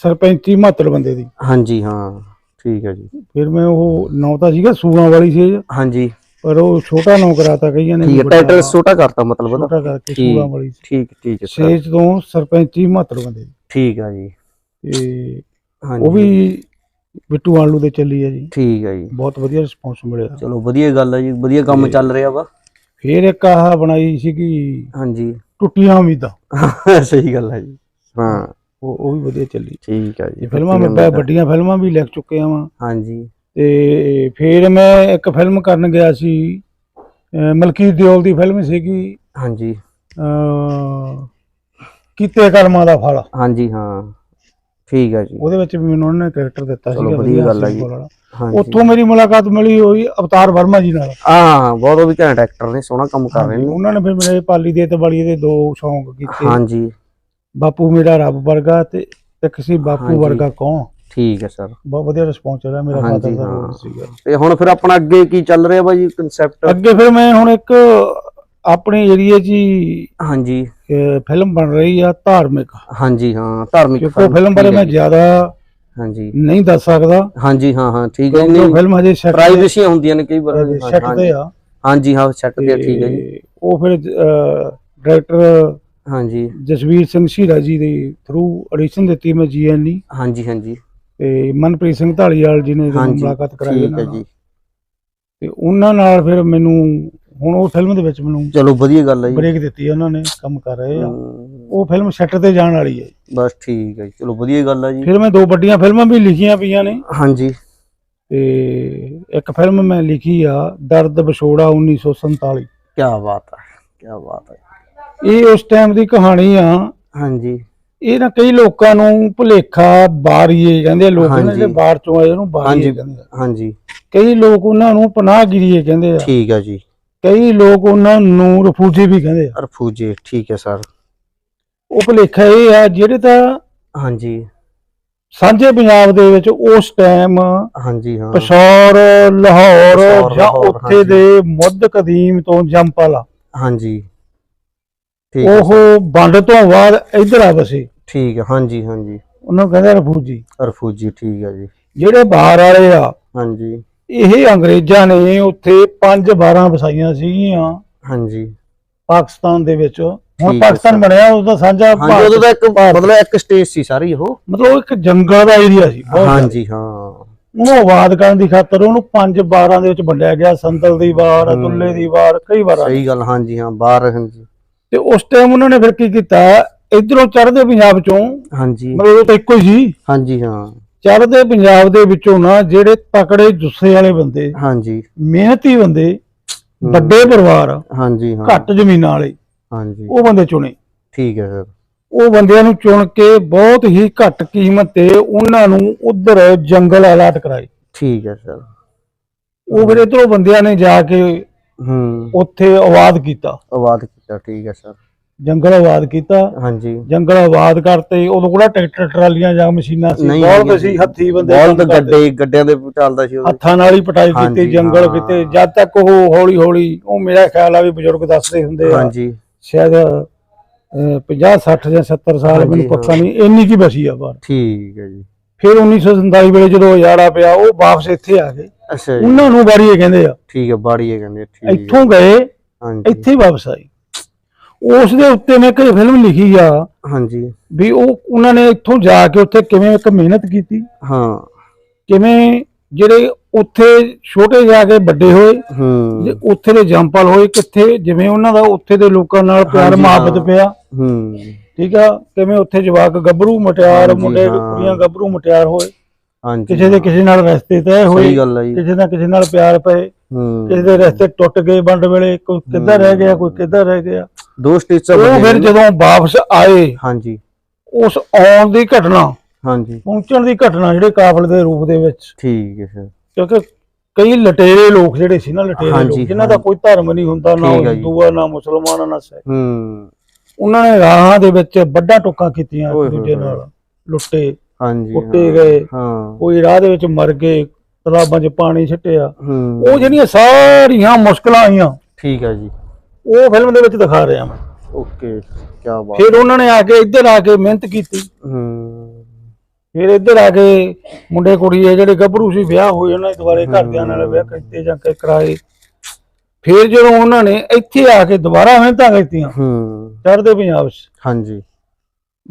Speaker 2: ਸਰਪੰਚੀ ਮਾਤਰ ਬੰਦੇ ਦੀ।
Speaker 1: ਹਾਂਜੀ ਹਾਂ। ਠੀਕ ਹੈ ਜੀ।
Speaker 2: ਫਿਰ ਮੈਂ ਉਹ ਨਾਂ ਤਾਂ ਸੀਗਾ ਸੂਰਾਂ ਵਾਲੀ ਸੀ
Speaker 1: ਹਾਂਜੀ।
Speaker 2: ਪਰ ਉਹ ਛੋਟਾ ਨਾਂ ਕਰਾਤਾ ਕਈਆਂ ਨੇ
Speaker 1: ਠੀਕ ਹੈ ਟਾਈਟਲ ਛੋਟਾ ਕਰਤਾ ਮਤਲਬ ਉਹਦਾ।
Speaker 2: ਛੋਟਾ ਕਰਕੇ
Speaker 1: ਠੀਕ।
Speaker 2: ਵਾਲੀ
Speaker 1: ਠੀਕ ਠੀਕ ਹੈ ਸਰ।
Speaker 2: ਸੇਜ ਤੋਂ ਸਰਪੰਚੀ ਮਾਤਰ ਬੰਦੇ ਦੀ।
Speaker 1: ਠੀਕ ਹੈ ਜੀ।
Speaker 2: ਤੇ
Speaker 1: ਹਾਂਜੀ।
Speaker 2: ਉਹ ਵੀ ਬਿੱਟੂ ਆਲੂ ਦੇ ਚੱਲੀ ਹੈ ਜੀ।
Speaker 1: ਠੀਕ ਹੈ ਜੀ।
Speaker 2: ਬਹੁਤ ਵਧੀਆ ਰਿਸਪੌਂਸ ਮਿਲਿਆ।
Speaker 1: ਚਲੋ ਵਧੀਆ ਗੱਲ ਹੈ ਜੀ ਵਧੀਆ ਕੰਮ ਚੱਲ ਰਿਹਾ ਵਾ।
Speaker 2: ਫਿਰ ਇੱਕ ਆਹ ਬਣਾਈ ਸੀਗੀ
Speaker 1: ਹਾਂਜੀ।
Speaker 2: ਟੁੱਟੀਆਂ ਉਮੀਦਾਂ।
Speaker 1: ਸਹੀ ਗੱਲ ਹੈ ਜੀ। ਹਾਂ।
Speaker 2: ਉਹ ਉਹ ਵੀ ਵਧੀਆ ਚੱਲੀ।
Speaker 1: ਠੀਕ ਹੈ ਜੀ
Speaker 2: ਇਹ ਫਿਲਮਾਂ ਮੈਂ ਬਹੁਤ ਵੱਡੀਆਂ ਫਿਲਮਾਂ ਵੀ ਲਿਖ ਚੁੱਕਿਆ ਵਾਂ।
Speaker 1: ਹਾਂਜੀ।
Speaker 2: ਤੇ ਫਿਰ ਮੈਂ ਇੱਕ ਫਿਲਮ ਕਰਨ ਗਿਆ ਸੀ ਮਲਕੀਤ ਦਿਓਲ ਦੀ ਫਿਲਮ ਸੀਗੀ।
Speaker 1: ਹਾਂਜੀ।
Speaker 2: ਕੀਤੇ ਕਰਮਾਂ ਦਾ ਫਲ।
Speaker 1: ਹਾਂਜੀ ਹਾਂ। ਠੀਕ ਹੈ ਜੀ।
Speaker 2: ਉਹਦੇ ਵਿੱਚ ਵੀ ਮੈਨੂੰ ਉਹਨਾਂ ਨੇ ਕੈਰੈਕਟਰ ਦਿੱਤਾ ਸੀਗਾ
Speaker 1: ਵਧੀਆ ਗੱਲ ਹੈ ਜੀ।
Speaker 2: ਉੱਥੋਂ ਮੇਰੀ ਮੁਲਾਕਾਤ ਮਿਲੀ ਹੋਈ ਅਵਤਾਰ ਵਰਮਾ ਜੀ ਨਾਲ।
Speaker 1: ਹਾਂ ਬਹੁਤ ਉਹ ਵੀ ਘੈਂਟ ਐਕਟਰ ਨੇ ਸੋਹਣਾ ਕੰਮ ਕਰ ਰਹੇ ਨੇ।
Speaker 2: ਉਹਨਾਂ ਨੇ ਫਿਰ ਮੇਰੇ ਪਾਲੀ ਦੇ ਤੇ ਬਾਲੀ ਦੇ ਦੋ ਸੌਂਗ ਕੀਤੇ।
Speaker 1: ਹਾਂਜੀ।
Speaker 2: ਬਾਪੂ ਮੇਰਾ ਰੱਬ ਵਰਗਾ ਤੇ ਇੱਕ ਸੀ ਬਾਪੂ। ਵਰਗਾ ਕੌਣ?
Speaker 1: ਠੀਕ ਹੈ ਸਰ।
Speaker 2: ਬਹੁਤ ਵਧੀਆ ਰਿਸਪੌਂਸ ਰਿਹਾ ਮੇਰਾ
Speaker 1: ਹਾਂਜੀ,
Speaker 2: ਫਾਦਰ ਦਾ
Speaker 1: ਹਾਂ।
Speaker 2: ਰੋਲ ਸੀਗਾ।
Speaker 1: ਤੇ ਹੁਣ ਫਿਰ ਆਪਣਾ ਅੱਗੇ ਕੀ ਚੱਲ ਰਿਹਾ ਬਾਜੀ ਕਨਸੈਪਟ
Speaker 2: ਅੱਗੇ ਫਿਰ ਮੈਂ ਹੁਣ ਇੱਕ ਆਪਣੇ ਏਰੀਏ 'ਚ ਹੀ
Speaker 1: ਹਾਂਜੀ।
Speaker 2: ਫਿਲਮ ਬਣ ਰਹੀ ਆ ਧਾਰਮਿਕ।
Speaker 1: ਹਾਂਜੀ ਹਾਂ ਧਾਰਮਿਕ
Speaker 2: ਕਿਉਂਕਿ ਉਹ ਫਿਲਮ ਬਾਰੇ
Speaker 1: ਠੀਕ ਹੈ
Speaker 2: ਮੈਂ
Speaker 1: ਜੀ।
Speaker 2: ਜ਼ਿਆਦਾ
Speaker 1: ਹਾਂਜੀ।
Speaker 2: ਨਹੀਂ ਦੱਸ ਸਕਦਾ।
Speaker 1: ਹਾਂਜੀ ਹਾਂ ਹਾਂ ਠੀਕ ਹੈ
Speaker 2: ਕਿਉਂਕਿ
Speaker 1: ਨਹੀਂ
Speaker 2: ਫਿਲਮ ਹਜੇ ਸੈੱਟ
Speaker 1: ਪ੍ਰਾਈਵੇਸੀ ਹੁੰਦੀਆਂ ਨੇ ਕਈ ਵਾਰ।
Speaker 2: ਸੈੱਟ ਤੇ ਆ।
Speaker 1: ਹਾਂਜੀ ਹਾਂ ਸੈੱਟ ਤੇ ਆ, ਠੀਕ ਹੈ ਜੀ।
Speaker 2: ਤੇ ਉਹ ਫਿਰ ਡਾਇਰੈਕਟਰ
Speaker 1: ਹਾਂਜੀ।
Speaker 2: ਜਸਵੀਰ ਸਿੰਘ ਸ਼ੀਰਾ ਜੀ ਦੇ ਥਰੂ ਆਡੀਸ਼ਨ ਦਿੱਤੀ ਮੈਂ ਜੀਐਨਈ
Speaker 1: ਹਾਂਜੀ ਹਾਂਜੀ।
Speaker 2: ਤੇ ਮਨਪ੍ਰੀਤ ਸਿੰਘ ਢਾਲੀਵਾਲ ਜੀ ਨੇ ਜਦੋਂ
Speaker 1: ਹਾਂਜੀ
Speaker 2: ਮੁਲਾਕਾਤ ਕਰਾਈ
Speaker 1: ਠੀਕ ਹੈ
Speaker 2: ਨਾਲ।
Speaker 1: ਜੀ।
Speaker 2: ਤੇ ਉਹਨਾਂ ਨਾਲ ਫਿਰ ਮੈਨੂੰ ਹੁਣ ਉਹ ਫਿਲਮ ਦੇ ਵਿੱਚ ਮੈਨੂੰ
Speaker 1: ਚਲੋ ਵਧੀਆ ਗੱਲ ਹੈ ਜੀ।
Speaker 2: ਬ੍ਰੇਕ ਦਿੱਤੀ ਉਹਨਾਂ ਨੇ ਕੰਮ ਕਰ ਰਹੇ ਆ।
Speaker 1: ਹਮ,
Speaker 2: ਉਹ ਫਿਲਮ ਸੈੱਟ ਤੇ ਜਾਣ ਵਾਲੀ ਹੈ।
Speaker 1: ਬਸ ਠੀਕ ਹੈ ਜੀ। ਚਲੋ ਵਧੀਆ ਗੱਲ ਹੈ ਜੀ।
Speaker 2: ਫਿਰ ਮੈਂ ਦੋ ਵੱਡੀਆਂ ਫਿਲਮਾਂ ਵੀ ਲਿਖੀਆਂ ਪਈਆਂ ਨੇ।
Speaker 1: ਹਾਂਜੀ।
Speaker 2: ਤੇ ਇੱਕ ਫਿਲਮ ਮੈਂ ਲਿਖੀ ਆ ਦਰਦ ਵਿਛੋੜਾ 1947
Speaker 1: ਕੀ ਬਾਤ ਹੈ ਕੀ ਬਾਤ ਹੈ।
Speaker 2: ਇਹ ਉਸ ਟਾਈਮ ਦੀ ਕਹਾਣੀ ਆ।
Speaker 1: ਹਾਂਜੀ।
Speaker 2: ਇਹ ਨਾ ਕਈ ਲੋਕਾਂ ਨੂੰ ਭੁਲੇਖਾ ਬਾਰੀਏ ਕਹਿੰਦੇ ਆ ਲੋਕ ਨਾ। ਜਿਹੜੇ ਬਾਹਰ ਚੋਂ ਆਏ ਉਹਨੂੰ ਬਾਰੀਏ ਕਹਿੰਦੇ ਆ।
Speaker 1: ਹਾਂਜੀ।
Speaker 2: ਕਈ ਲੋਕ ਉਹਨਾਂ ਨੂੰ ਪਨਾਹਗੀਰੀਏ ਕਹਿੰਦੇ ਆ।
Speaker 1: ਠੀਕ ਹੈ ਜੀ।
Speaker 2: ਕਈ ਲੋਕ ਉਹਨਾਂ ਨੂੰ ਰਫੂਜੀ ਵੀ ਕਹਿੰਦੇ ਆ।
Speaker 1: ਅਰਫੂਜੇ ਠੀਕ ਹੈ ਸਰ।
Speaker 2: ਉਹ ਭੁਲੇਖਾ ਇਹ ਆ ਜਿਹੜੇ ਤਾਂ
Speaker 1: ਹਾਂਜੀ।
Speaker 2: ਸਾਂਝੇ ਪੰਜਾਬ ਦੇ ਵਿੱਚ ਉਸ ਟਾਈਮ
Speaker 1: ਹਾਂਜੀ ਹਾਂ।
Speaker 2: ਪਸ਼ੌਰ ਲਾਹੌਰ ਜਾਂ ਉੱਥੇ। ਦੇ ਮੁੱਢ ਕਦੀਮ ਤੋਂ ਜੰਪਾਲਾ
Speaker 1: ਹਾਂਜੀ। ਠੀਕ
Speaker 2: ਉਹ ਵੰਡ ਤੋਂ ਬਾਅਦ ਇੱਧਰ ਆ ਵਸੇ।
Speaker 1: ਠੀਕ ਹੈ ਹਾਂਜੀ ਹਾਂਜੀ।
Speaker 2: ਉਹਨਾਂ ਨੂੰ ਕਹਿੰਦੇ ਰਫੂਜੀ।
Speaker 1: ਅਰਫੂਜੀ ਠੀਕ ਹੈ ਜੀ।
Speaker 2: ਜਿਹੜੇ ਬਾਹਰ ਵਾਲੇ ਆ
Speaker 1: ਹਾਂਜੀ।
Speaker 2: ਇਹ ਅੰਗਰੇਜ਼ਾਂ ਨੇ ਉੱਥੇ 5-12 ਵਸਾਈਆਂ ਸੀਗੀਆਂ।
Speaker 1: ਹਾਂਜੀ।
Speaker 2: ਪਾਕਿਸਤਾਨ ਦੇ ਵਿੱਚ। ਹੁਣ ਪਾਕਿਸਤਾਨ। ਬਣਿਆ ਉਹਦਾ ਸਾਂਝਾ ਭਾਰਤ-
Speaker 1: ਉਦੋਂ ਦਾ ਇੱਕ ਮਤਲਬ ਇੱਕ ਸਟੇਜ ਸੀ ਸਾਰੀ ਉਹ।
Speaker 2: ਮਤਲਬ ਇੱਕ ਜੰਗਲ ਦਾ ਏਰੀਆ ਸੀ।
Speaker 1: ਹਾਂਜੀ ਹਾਂ।
Speaker 2: ਉਹਨੂੰ ਆਬਾਦ ਕਰਨ ਦੀ ਖਾਤਰ ਉਹਨੂੰ 5-12 ਦੇ ਵਿੱਚ ਵੰਡਿਆ ਗਿਆ ਸੰਦਲ ਦੀ ਵਾਰ। ਅਤੁੱਲੇ ਦੀ ਵਾਰ ਕਈ ਵਾਰ।
Speaker 1: ਸਹੀ ਗੱਲ ਹਾਂਜੀ ਹਾਂ ਬਾਹਰ ਹਾਂਜੀ।
Speaker 2: ਤੇ ਉਸ ਟਾਈਮ ਉਹਨਾਂ ਨੇ ਫਿਰ ਕੀ ਕੀਤਾ? ਇਧਰੋਂ ਚੜ੍ਹਦੇ ਪੰਜਾਬ ਚੋਂ
Speaker 1: ਹਾਂਜੀ।
Speaker 2: ਮਤਲਬ ਉਹ ਤਾਂ ਇੱਕੋ ਹੀ ਸੀ।
Speaker 1: ਹਾਂਜੀ ਹਾਂ।
Speaker 2: ਚੜ੍ਹਦੇ ਪੰਜਾਬ ਦੇ ਵਿੱਚੋਂ ਨਾ ਜਿਹੜੇ ਤਕੜੇ ਜੁੱਸੇ ਵਾਲੇ ਬੰਦੇ
Speaker 1: ਹਾਂਜੀ।
Speaker 2: ਮਿਹਨਤੀ ਬੰਦੇ ਵੱਡੇ ਪਰਿਵਾਰ
Speaker 1: ਹਾਂਜੀ ਹਾਂ।
Speaker 2: ਘੱਟ ਜ਼ਮੀਨਾਂ ਵਾਲੇ
Speaker 1: ਹਾਂਜੀ।
Speaker 2: ਉਹ ਬੰਦੇ ਚੁਣੇ।
Speaker 1: ਠੀਕ ਹੈ ਸਰ।
Speaker 2: ਉਹ ਬੰਦਿਆਂ ਨੂੰ ਚੁਣ ਕੇ ਬਹੁਤ ਹੀ ਘੱਟ ਕੀਮਤ ਤੇ ਉਹਨਾਂ ਨੂੰ ਉਧਰ ਜੰਗਲ ਅਲਾਟ ਕਰਾਏ।
Speaker 1: ਠੀਕ ਹੈ ਸਰ।
Speaker 2: ਉਹ ਫਿਰ ਇਧਰੋਂ ਬੰਦਿਆਂ ਨੇ ਜਾ ਕੇ
Speaker 1: ਹੂੰ।
Speaker 2: ਉੱਥੇ ਆਵਾਜ਼ ਕੀਤਾ।
Speaker 1: ਆਵਾਜ਼ ਕੀਤਾ ਠੀਕ ਹੈ ਸਰ।
Speaker 2: ਜੰਗਲ ਆਬਾਦ ਕੀਤਾ।
Speaker 1: ਹਾਂਜੀ।
Speaker 2: ਜੰਗਲ ਆਬਾਦ ਕਰਤੇ ਉਦੋਂ ਕਿਹੜਾ ਟਰੈਕਟਰ ਟਰਾਲੀਆਂ ਜਾਂ ਮਸ਼ੀਨਾਂ ਸੀ?
Speaker 1: ਨਹੀਂ
Speaker 2: ਬਹੁਤ ਸੀ। ਹੱਥੀ ਬੰਦੇ ਕਰਦੇ।
Speaker 1: ਗੱਡੇ ਗੱਡਿਆਂ ਦੇ ਚੱਲਦਾ ਸੀ
Speaker 2: ਹੱਥਾਂ ਨਾਲ ਹੀ ਪਟਾਈ ਕੀਤੀ ਜੰਗਲ। ਕਿਤੇ। ਜਦ ਤੱਕ ਉਹ ਹੌਲੀ ਹੌਲੀ ਉਹ ਮੇਰਾ ਖਿਆਲ ਆ ਵੀ ਬਜ਼ੁਰਗ ਦੱਸਦੇ ਹੁੰਦੇ ਆ।
Speaker 1: ਹਾਂਜੀ।
Speaker 2: ਸ਼ਾਇਦ 50 60 ਜਾਂ 70 ਸਾਲ ਮੈਨੂੰ ਪੱਕਾ ਨਹੀਂ ਇੰਨੀ ਕੀ ਬਸੀ ਆ ਬਾਹਰ।
Speaker 1: ਠੀਕ ਹੈ ਜੀ।
Speaker 2: ਫਿਰ 1947 ਵੇਲੇ ਜਦੋਂ ਉਜਾੜਾ ਪਿਆ ਉਹ ਵਾਪਸ ਇੱਥੇ ਆ ਗਏ।
Speaker 1: ਅੱਛਾ ਜੀ।
Speaker 2: ਉਹਨਾਂ ਨੂੰ ਬਾੜੀਏ ਕਹਿੰਦੇ ਆ।
Speaker 1: ਠੀਕ ਹੈ ਬਾੜੀਏ ਕਹਿੰਦੇ ਠੀਕ
Speaker 2: ਇੱਥੋਂ ਗਏ
Speaker 1: ਹਾਂਜੀ।
Speaker 2: ਇੱਥੇ ਵਾਪਸ ਆਏ। ਉਸ ਦੇ ਉੱਤੇ ਮੈਂ ਇੱਕ ਫਿਲਮ ਲਿਖੀ ਆ।
Speaker 1: ਹਾਂਜੀ।
Speaker 2: ਵੀ ਉਹ ਉਹਨਾਂ ਨੇ ਇੱਥੋਂ ਜਾ ਕੇ ਉੱਥੇ ਕਿਵੇਂ ਇੱਕ ਮਿਹਨਤ ਕੀਤੀ।
Speaker 1: ਹਾਂ।
Speaker 2: ਕਿਵੇਂ ਜਿਹੜੇ ਉੱਥੇ ਛੋਟੇ ਜਾ ਕੇ ਵੱਡੇ ਹੋਏ
Speaker 1: ਹੂੰ।
Speaker 2: ਜੇ ਉੱਥੇ ਦੇ ਜੰਪਲ ਹੋਏ ਕਿੱਥੇ ਜਿਵੇਂ ਉਹਨਾਂ ਦਾ ਉੱਥੇ ਦੇ ਲੋਕਾਂ ਨਾਲ ਪਿਆਰ
Speaker 1: ਹਾਂਜੀ,
Speaker 2: ਮੁਹੱਬਤ। ਪਿਆ।
Speaker 1: ਹੂੰ।
Speaker 2: ਠੀਕ ਆ? ਕਿਵੇਂ ਉੱਥੇ ਜਵਾਕ ਗੱਭਰੂ ਮਟਿਆਰ
Speaker 1: ਹਾਂਜੀ,
Speaker 2: ਮੁੰਡੇ
Speaker 1: ਹਾਂ।
Speaker 2: ਕੁੜੀਆਂ ਗੱਭਰੂ ਮਟਿਆਰ ਹੋਏ।
Speaker 1: ਹਾਂਜੀ
Speaker 2: ਕਿਸੇ ਦੇ ਕਿਸੇ ਨਾਲ ਰਸਤੇ ਤੈਅ ਹੋਏ
Speaker 1: ਸਹੀ ਗੱਲ ਹੈ ਜੀ।
Speaker 2: ਕਿਸੇ ਦਾ ਕਿਸੇ ਨਾਲ ਪਿਆਰ ਪਏ।
Speaker 1: ਹੂੰ।
Speaker 2: ਕਿਸੇ ਦੇ ਰਸਤੇ ਟੁੱਟ ਗਏ ਵੰਡ ਵੇਲੇ ਕੋਈ ਕਿੱਧਰ ਰਹਿ ਗਿਆ ਕੋਈ ਕਿੱਧਰ ਰਹਿ ਗਿਆ।
Speaker 1: ਦੋ ਸਟੇਜਾਂ
Speaker 2: ਉਹ ਫਿਰ ਜਦੋਂ ਵਾਪਸ ਆਏ
Speaker 1: ਹਾਂਜੀ।
Speaker 2: ਉਸ ਆਉਣ ਦੀ ਘਟਨਾ
Speaker 1: ਹਾਂਜੀ।
Speaker 2: ਪਹੁੰਚਣ ਦੀ ਘਟਨਾ ਜਿਹੜੇ ਕਾਫਲੇ ਦੇ ਰੂਪ ਦੇ ਵਿੱਚ।
Speaker 1: ਠੀਕ ਹੈ ਸਰ।
Speaker 2: ਕਿਉਂਕਿ ਕਈ ਲਟੇਰੇ ਲੋਕ ਜਿਹੜੇ ਸੀ ਨਾ ਲਟੇਰੇ ਲੋਕ ਜਿਨ੍ਹਾਂ ਦਾ। ਕੋਈ ਧਰਮ ਨਹੀਂ ਹੁੰਦਾ ਨਾ
Speaker 1: ਠੀਕ ਆ ਜੀ।
Speaker 2: ਹਿੰਦੂ ਆ ਨਾ ਮੁਸਲਮਾਨ ਨਾ ਸਿੱਖ।
Speaker 1: ਹੂੰ।
Speaker 2: ਉਹਨਾਂ ਨੇ ਰਾਹਾਂ ਦੇ ਵਿੱਚ ਵੱਡਾ ਟੋਕਾ ਕੀਤੀਆਂ ਇੱਕ ਦੂਜੇ। ਨਾਲ। ਲੁੱਟੇ
Speaker 1: ਹਾਂਜੀ
Speaker 2: ਕੁੱਟੇ। ਗਏ।
Speaker 1: ਹਾਂ।
Speaker 2: ਕੋਈ ਰਾਹ ਦੇ ਵਿੱਚ ਮਰ ਗਏ ਤਲਾਬਾਂ 'ਚ ਪਾਣੀ ਛੱਟਿਆ। ਉਹ ਜਿਹੜੀਆਂ ਸਾਰੀਆਂ ਮੁਸ਼ਕਲਾਂ ਆਈਆਂ
Speaker 1: ਠੀਕ ਹੈ ਜੀ।
Speaker 2: ਉਹ ਫਿਲਮ ਦੇ ਵਿੱਚ ਦਿਖਾ ਰਿਹਾ ਮੈਂ।
Speaker 1: ਓਕੇ ਕੀ ਬਾਤ।
Speaker 2: ਫਿਰ ਉਹਨਾਂ ਨੇ ਆ ਕੇ ਇੱਧਰ ਆ ਕੇ ਮਿਹਨਤ ਕੀਤੀ।
Speaker 1: ਹੂੰ।
Speaker 2: ਫਿਰ ਇੱਧਰ ਆ ਕੇ ਮੁੰਡੇ ਕੁੜੀ ਆ ਜਿਹੜੇ ਗੱਭਰੂ ਸੀ ਵਿਆਹ ਹੋਏ ਉਹਨਾਂ ਦੇ ਦੁਬਾਰੇ ਘਰਦਿਆਂ ਨਾਲ ਵਿਆਹ ਕੀਤੇ ਜਾਂ ਕਿ ਕਰਾਏ। ਫਿਰ ਜਦੋਂ ਉਹਨਾਂ ਨੇ ਇੱਥੇ ਆ ਕੇ ਦੁਬਾਰਾ ਮਿਹਨਤਾਂ ਕੀਤੀਆਂ
Speaker 1: ਹੂੰ।
Speaker 2: ਚੜ੍ਹਦੇ ਪੰਜਾਬ 'ਚ।
Speaker 1: ਹਾਂਜੀ।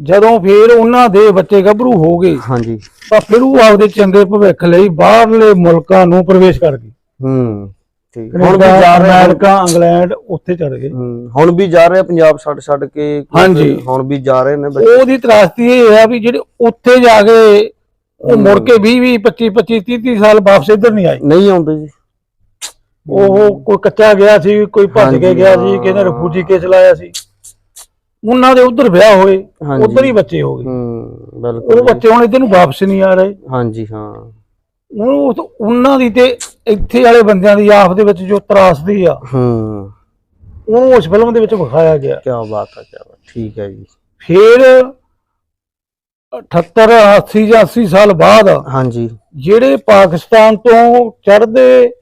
Speaker 2: ਜਦੋਂ ਫਿਰ ਉਹਨਾਂ ਦੇ ਬੱਚੇ ਗੱਭਰੂ ਹੋ ਗਏ
Speaker 1: ਹਾਂਜੀ।
Speaker 2: ਤਾਂ ਫਿਰ ਉਹ ਆਪਦੇ ਚੰਗੇ ਭਵਿੱਖ ਲਈ ਬਾਹਰਲੇ ਮੁਲਕਾਂ ਨੂੰ ਪ੍ਰਵੇਸ਼ ਕਰ ਗਏ।
Speaker 1: ਹੂੰ। ਠੀਕ। ਹੁਣ ਵੀ ਜਾ ਰਹੇ।
Speaker 2: ਅਮਰੀਕਾ ਇੰਗਲੈਂਡ ਉੱਥੇ ਚੜ ਗਏ।
Speaker 1: ਹੁਣ ਵੀ ਜਾ ਰਹੇ ਆ ਪੰਜਾਬ ਛੱਡ ਛੱਡ ਕੇ।
Speaker 2: ਹਾਂਜੀ।
Speaker 1: ਹੁਣ ਵੀ ਜਾ ਰਹੇ ਨੇ ਬੱਚੇ।
Speaker 2: ਉਹਦੀ ਤਰਾਸਤੀ ਇਹ ਹੈ ਵੀ ਜਿਹੜੇ ਉੱਥੇ ਜਾ ਕੇ ਉਹ ਮੁੜ ਕੇ 20 20 25 25 30 30 ਸਾਲ ਵਾਪਸ ਇੱਧਰ ਨਹੀਂ ਆਏ।
Speaker 1: ਨਹੀਂ ਆਉਂਦੇ ਜੀ।
Speaker 2: ਉਹ ਕੋਈ ਕੱਚਾ ਗਿਆ ਸੀ ਕੋਈ ਭੱਜ ਕੇ ਗਿਆ ਸੀ। ਕਿਸੇ ਰਫੂਜੀ ਕੇਸ ਲਾਇਆ ਸੀ। ਉਹਨਾਂ ਦੇ ਉਧਰ ਵਿਆਹ ਹੋਏ। ਉਧਰ ਹੀ ਬੱਚੇ ਹੋ ਗਏ।
Speaker 1: ਹੂੰ
Speaker 2: ਉਹ
Speaker 1: ਬਿਲਕੁਲ ਜੀ।
Speaker 2: ਬੱਚੇ ਹੁਣ ਇੱਧਰ ਨੂੰ ਵਾਪਸ ਨਹੀਂ ਆ ਰਹੇ।
Speaker 1: ਹਾਂਜੀ ਹਾਂ।
Speaker 2: ਉਹ ਉਹਨਾਂ ਦੀ ਤੇ ਇੱਥੇ ਵਾਲੇ ਬੰਦਿਆਂ ਦੀ ਆਪ ਦੇ ਵਿੱਚ ਜੋ ਤਰਾਸਦੀ ਆ
Speaker 1: ਹੂੰ।
Speaker 2: ਉਹ ਉਸ ਫਿਲਮ ਦੇ ਵਿੱਚ ਵਿਖਾਇਆ ਗਿਆ।
Speaker 1: ਕੀ ਬਾਤ ਹੈ ਕੀ ਬਾਤ। ਠੀਕ ਹੈ ਜੀ।
Speaker 2: ਫਿਰ 78 80 ਜਾਂ 80 ਸਾਲ ਬਾਅਦ
Speaker 1: ਹਾਂਜੀ।
Speaker 2: ਜਿਹੜੇ ਪਾਕਿਸਤਾਨ ਤੋਂ ਚੜ੍ਹਦੇ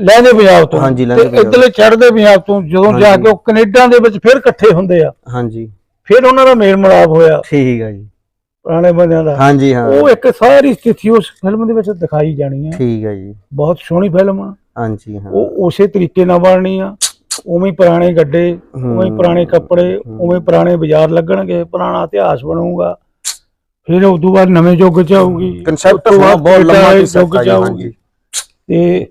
Speaker 2: ਲਹਿੰਦੇ ਪੰਜਾਬ ਤੋਂ
Speaker 1: ਹਾਂਜੀ, ਲਹਿੰਦੇ
Speaker 2: ਤੇ
Speaker 1: ਪੰਜਾਬ।
Speaker 2: ਇੱਧਰਲੇ ਚੜ੍ਹਦੇ ਪੰਜਾਬ ਤੋਂ ਜਦੋਂ ਜਾ
Speaker 1: ਹਾਂਜੀ।
Speaker 2: ਕੇ ਉਹ ਕੈਨੇਡਾ ਦੇ ਵਿੱਚ ਫਿਰ ਇਕੱਠੇ ਹੁੰਦੇ ਆ।
Speaker 1: ਹਾਂਜੀ।
Speaker 2: ਫਿਰ ਉਹਨਾਂ ਦਾ ਮੇਲ ਮਿਲਾਪ ਹੋਇਆ।
Speaker 1: ਠੀਕ ਹੈ ਜੀ।
Speaker 2: ਪੁਰਾਣੇ ਬੰਦਿਆਂ ਦਾ।
Speaker 1: ਹਾਂਜੀ ਹਾਂ।
Speaker 2: ਉਹ ਇੱਕ ਸਾਰੀ ਸਥਿਤੀ ਉਸ ਫਿਲਮ ਦੇ ਵਿੱਚ ਦਿਖਾਈ ਜਾਣੀ ਹੈ
Speaker 1: ਠੀਕ ਹੈ ਜੀ।
Speaker 2: ਬਹੁਤ ਸੋਹਣੀ ਫਿਲਮ ਆ।
Speaker 1: ਹਾਂਜੀ ਹਾਂ।
Speaker 2: ਉਹ ਉਸੇ ਤਰੀਕੇ ਨਾਲ ਬਣਨੀ ਆ। ਉਵੇਂ ਪੁਰਾਣੇ ਗੱਡੇ ਉਵੇਂ। ਪੁਰਾਣੇ ਕੱਪੜੇ ਉਵੇਂ ਪੁਰਾਣੇ ਬਾਜ਼ਾਰ ਲੱਗਣਗੇ ਪੁਰਾਣਾ ਇਤਿਹਾਸ ਬਣੂਗਾ। ਫਿਰ ਉਸ ਤੋਂ ਬਾਅਦ ਨਵੇਂ ਯੁੱਗ ਚ ਆਊਗੀ।
Speaker 1: ਕਨਸੈਪਟ ਬਹੁਤ ਲੰਮਾ
Speaker 2: ਯੁੱਗ ਚ
Speaker 1: ਆ
Speaker 2: ਆਊਗੀ। ਤੇ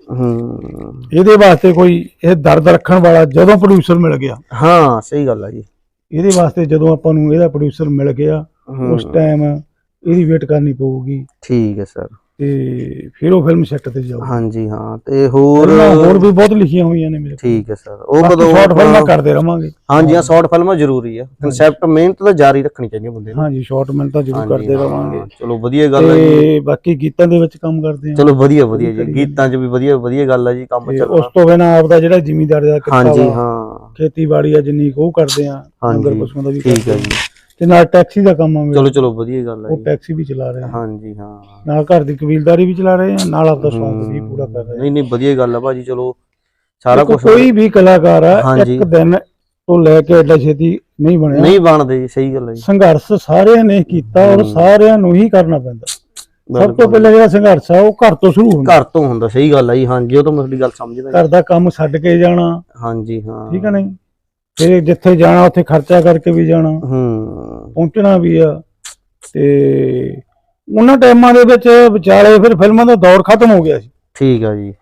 Speaker 2: ਇਹਦੇ ਵਾਸਤੇ ਕੋਈ ਇਹ ਦਰਦ ਰੱਖਣ ਵਾਲਾ ਜਦੋਂ ਪ੍ਰੋਡਿਊਸਰ ਮਿਲ ਗਿਆ।
Speaker 1: ਹਾਂ ਸਹੀ ਗੱਲ ਹੈ ਜੀ।
Speaker 2: ਇਹਦੇ ਵਾਸਤੇ ਜਦੋਂ ਆਪਾਂ ਨੂੰ ਇਹਦਾ ਪ੍ਰੋਡਿਊਸਰ ਮਿਲ ਗਿਆ ਉਸ ਟਾਈਮ ਇਹਦੀ ਵੇਟ ਕਰਨੀ ਪਊਗੀ।
Speaker 1: ਠੀਕ ਹੈ ਸਰ।
Speaker 2: ਤੇ ਫਿਰ ਉਹ ਫਿਲਮ ਸੈੱਟ ਤੇ ਜਾਊ
Speaker 1: ਹਾਂਜੀ ਹਾਂ ਤੇ ਹੋਰ
Speaker 2: ਹੋਰ ਵੀ ਬਹੁਤ ਲਿਖੀਆਂ ਹੋਈਆਂ ਨੇ ਮੇਰੇ
Speaker 1: ਠੀਕ ਹੈ ਸਰ। ਉਹ ਕਦੋਂ
Speaker 2: ਸ਼ਾਰਟ ਫਿਲਮਾਂ ਕਰਦੇ ਰਵਾਂਗੇ।
Speaker 1: ਹਾਂਜੀ ਹਾਂ ਸ਼ਾਰਟ ਫਿਲਮਾਂ ਜ਼ਰੂਰੀ ਆ। ਕਨਸੈਪਟ ਮਿਹਨਤ ਤਾਂ ਜਾਰੀ ਰੱਖਣੀ ਚਾਹੀਦੀ ਬੰਦੇ ਨੂੰ।
Speaker 2: ਹਾਂਜੀ ਸ਼ਾਰਟ ਮਿਲ ਤਾਂ ਜ਼ਰੂਰ ਕਰਦੇ ਰਵਾਂਗੇ।
Speaker 1: ਚਲੋ ਵਧੀਆ ਗੱਲ ਹੈ ਜੀ।
Speaker 2: ਤੇ ਬਾਕੀ ਗੀਤਾਂ ਦੇ ਵਿੱਚ ਕੰਮ ਕਰਦੇ ਹਾਂ
Speaker 1: ਚਲੋ ਵਧੀਆ ਵਧੀਆ ਜੀ। ਗੀਤਾਂ 'ਚ ਵੀ ਵਧੀਆ ਵਧੀਆ ਗੱਲ ਹੈ ਜੀ ਕੰਮ
Speaker 2: ਤੇ
Speaker 1: ਚੱਲਣਾ।
Speaker 2: ਉਸ ਤੋਂ ਬਿਨਾਂ ਆਪਦਾ ਜਿਹੜਾ ਜ਼ਿਮੀਦਾਰ ਦਾ ਕਿੱਤਾ
Speaker 1: ਹਾਂਜੀ ਹਾਂ।
Speaker 2: ਖੇਤੀਬਾੜੀ ਆ ਜਿੰਨੀ ਉਹ ਕਰਦੇ ਆ
Speaker 1: ਹਾਂਜੀ
Speaker 2: ਪਸ਼ੂਆਂ ਦਾ ਵੀ
Speaker 1: ਠੀਕ ਹੈ
Speaker 2: ਆ।
Speaker 1: ਜੀ।
Speaker 2: ਤੇ ਨਾਲ ਟੈਕਸੀ ਦਾ ਕੰਮ ਆ ਮੇਰਾ।
Speaker 1: ਚਲੋ ਚਲੋ ਵਧੀਆ ਗੱਲ ਹੈ
Speaker 2: ਉਹ
Speaker 1: ਜੀ।
Speaker 2: ਟੈਕਸੀ ਵੀ ਚਲਾ ਰਹੇ ਆ।
Speaker 1: ਹਾਂਜੀ ਹਾਂ।
Speaker 2: ਨਾਲ ਘਰ ਦੀ ਕਬੀਲਦਾਰੀ ਵੀ ਚਲਾ ਰਹੇ ਆ ਨਾਲ ਆਪਦਾ ਸ਼ੌਂਕ ਵੀ ਪੂਰਾ ਕਰ ਰਹੇ ਆ।
Speaker 1: ਨਹੀਂ ਨਹੀਂ ਵਧੀਆ ਗੱਲ ਹੈ ਭਾਜੀ ਚਲੋ ਸਾਰਾ
Speaker 2: ਦੇਖੋ,
Speaker 1: ਕੁਝ
Speaker 2: ਕੋਈ ਵੀ ਕਲਾਕਾਰ ਆ
Speaker 1: ਹਾਂਜੀ।
Speaker 2: ਇੱਕ ਦਿਨ ਤੋਂ ਲੈ ਕੇ ਐਡਾ ਛੇਤੀ ਨਹੀਂ ਬਣਿਆ।
Speaker 1: ਨਹੀਂ ਬਣਦੇ ਜੀ ਸਹੀ ਗੱਲ ਹੈ ਜੀ।
Speaker 2: ਸੰਘਰਸ਼ ਸਾਰਿਆਂ ਨੇ ਕੀਤਾ ਔਰ। ਸਾਰਿਆਂ ਨੂੰ ਹੀ ਕਰਨਾ ਪੈਂਦਾ। ਸਭ ਤੋਂ। ਪਹਿਲਾਂ ਜਿਹੜਾ ਸੰਘਰਸ਼ ਆ ਉਹ ਘਰ ਤੋਂ ਸ਼ੁਰੂ ਹੁੰਦਾ।
Speaker 1: ਘਰ ਤੋਂ ਹੁੰਦਾ ਸਹੀ ਗੱਲ ਹੈ ਜੀ ਹਾਂਜੀ ਉਹ ਤਾਂ ਮੈਂ ਤੁਹਾਡੀ ਗੱਲ ਸਮਝਦਾ ਜੀ।
Speaker 2: ਘਰ ਦਾ ਕੰਮ ਛੱਡ ਕੇ ਜਾਣਾ।
Speaker 1: ਹਾਂਜੀ ਹਾਂ।
Speaker 2: ਠੀਕ ਹੈ ਨਹੀਂ? ਫਿਰ ਜਿੱਥੇ ਜਾਣਾ ਉੱਥੇ ਖਰਚਾ ਕਰਕੇ ਵੀ ਜਾਣਾ।
Speaker 1: ਹੂੰ।
Speaker 2: ਪਹੁੰਚਣਾ ਵੀ ਆ। ਤੇ ਉਹਨਾਂ ਟਾਈਮਾਂ ਦੇ ਵਿੱਚ ਵਿਚਾਲੇ ਫਿਰ ਫਿਲਮਾਂ ਦਾ ਦੌਰ ਖਤਮ ਹੋ ਗਿਆ ਸੀ।
Speaker 1: ਠੀਕ ਆ ਜੀ।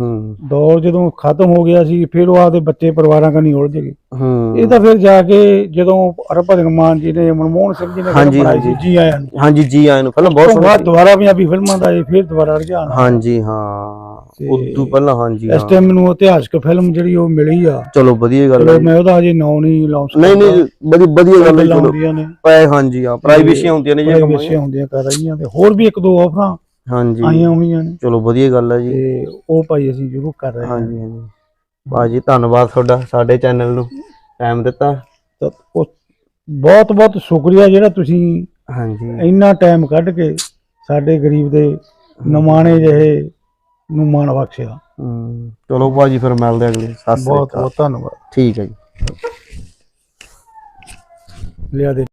Speaker 1: ਹੂੰ।
Speaker 2: ਦੌਰ ਜਦੋਂ ਖਤਮ ਹੋ ਗਿਆ ਸੀ ਫਿਰ ਉਹ ਆਪਦੇ ਬੱਚੇ ਪਰਿਵਾਰਾਂ ਕਨੀ ਉਲਝ ਗਏ।
Speaker 1: ਹੂੰ।
Speaker 2: ਇਹ ਤਾਂ ਫਿਰ ਜਾ ਕੇ ਜਦੋਂ ਹਰਭਜਨ ਮਾਨ ਜੀ ਨੇ ਮਨਮੋਹਨ ਸਿੰਘ ਜੀ ਨੇ ਫਿਲਮ ਬਣਾਈ ਸੀ। ਜੀ ਆਇਆਂ ਨੂੰ।
Speaker 1: ਹਾਂਜੀ ਜੀ ਆਇਆਂ ਨੂੰ। ਫਿਲਮ ਬਹੁਤ ਸੋਹਣੀ
Speaker 2: ਦੁਬਾਰਾ ਪੰਜਾਬੀ ਫਿਲਮਾਂ ਦਾ ਇਹ ਫਿਰ ਦੁਬਾਰਾ ਰੁਝਾਨ।
Speaker 1: ਹਾਂਜੀ ਹਾਂ। ਉਦੋਂ ਪਹਿਲਾਂ ਹਾਂਜੀ
Speaker 2: ਇਸ ਟਾਈਮ ਮੈਨੂੰ ਇਤਿਹਾਸਕ ਫਿਲਮ ਜਿਹੜੀ ਉਹ ਮਿਲੀ ਆ।
Speaker 1: ਚਲੋ ਵਧੀਆ ਗੱਲ ਹੈ
Speaker 2: ਚਲੋ। ਮੈਂ ਉਹਦਾ ਅਜੇ ਨਾਂ ਨਹੀਂ ਲਾਉਂਸ
Speaker 1: ਨਹੀਂ ਨਹੀਂ ਵਧੀਆ ਵਧੀਆ ਗੱਲ ਹੈ ਚਲੋ।
Speaker 2: ਲਾਉਂਦੀਆਂ ਨੇ।
Speaker 1: ਪੈ ਹਾਂਜੀ ਹਾਂ ਪ੍ਰਾਈਵੇਸੀਆਂ ਹੁੰਦੀਆਂ ਨੇ ਜੀ ਕੰਮਾਂ
Speaker 2: ਵਿਸ਼ੇ ਹੁੰਦੀਆਂ ਕਰ ਰਹੀਆਂ ਤੇ ਹੋਰ ਵੀ ਇੱਕ ਦੋ ਆਫਰਾਂ
Speaker 1: ਹਾਂਜੀ।
Speaker 2: ਆਈਆਂ ਹੋਈਆਂ ਨੇ।
Speaker 1: ਚਲੋ ਵਧੀਆ ਗੱਲ ਹੈ ਜੀ।
Speaker 2: ਤੇ ਉਹ ਭਾਈ ਅਸੀਂ ਜ਼ਰੂਰ ਕਰ ਰਹੇ ਹਾਂ।
Speaker 1: ਹਾਂਜੀ ਹਾਂਜੀ। ਬਾਜੀ ਧੰਨਵਾਦ ਤੁਹਾਡਾ ਸਾਡੇ ਚੈਨਲ ਨੂੰ ਟਾਈਮ ਦਿੱਤਾ।
Speaker 2: ਬਹੁਤ ਬਹੁਤ ਸ਼ੁਕਰੀਆ ਜਿਹੜਾ ਤੁਸੀਂ
Speaker 1: ਹਾਂਜੀ।
Speaker 2: ਇੰਨਾ ਟਾਈਮ ਕੱਢ ਕੇ ਸਾਡੇ ਗਰੀਬ ਦੇ ਨਮਾਣੇ ਜਿਹੇ ਨੂੰ ਮਾਣ ਬਖਸ਼ਿਆ।
Speaker 1: ਚਲੋ ਭਾਜੀ ਫਿਰ ਮਿਲਦੇ ਅਗਲੇ। ਸਤਿ ਸ੍ਰੀ
Speaker 2: ਬਹੁਤ
Speaker 1: ਅਕਾਲ।
Speaker 2: ਬਹੁਤ ਧੰਨਵਾਦ।
Speaker 1: ਠੀਕ ਹੈ ਜੀ।
Speaker 2: ਲਿਆ ਦੇ।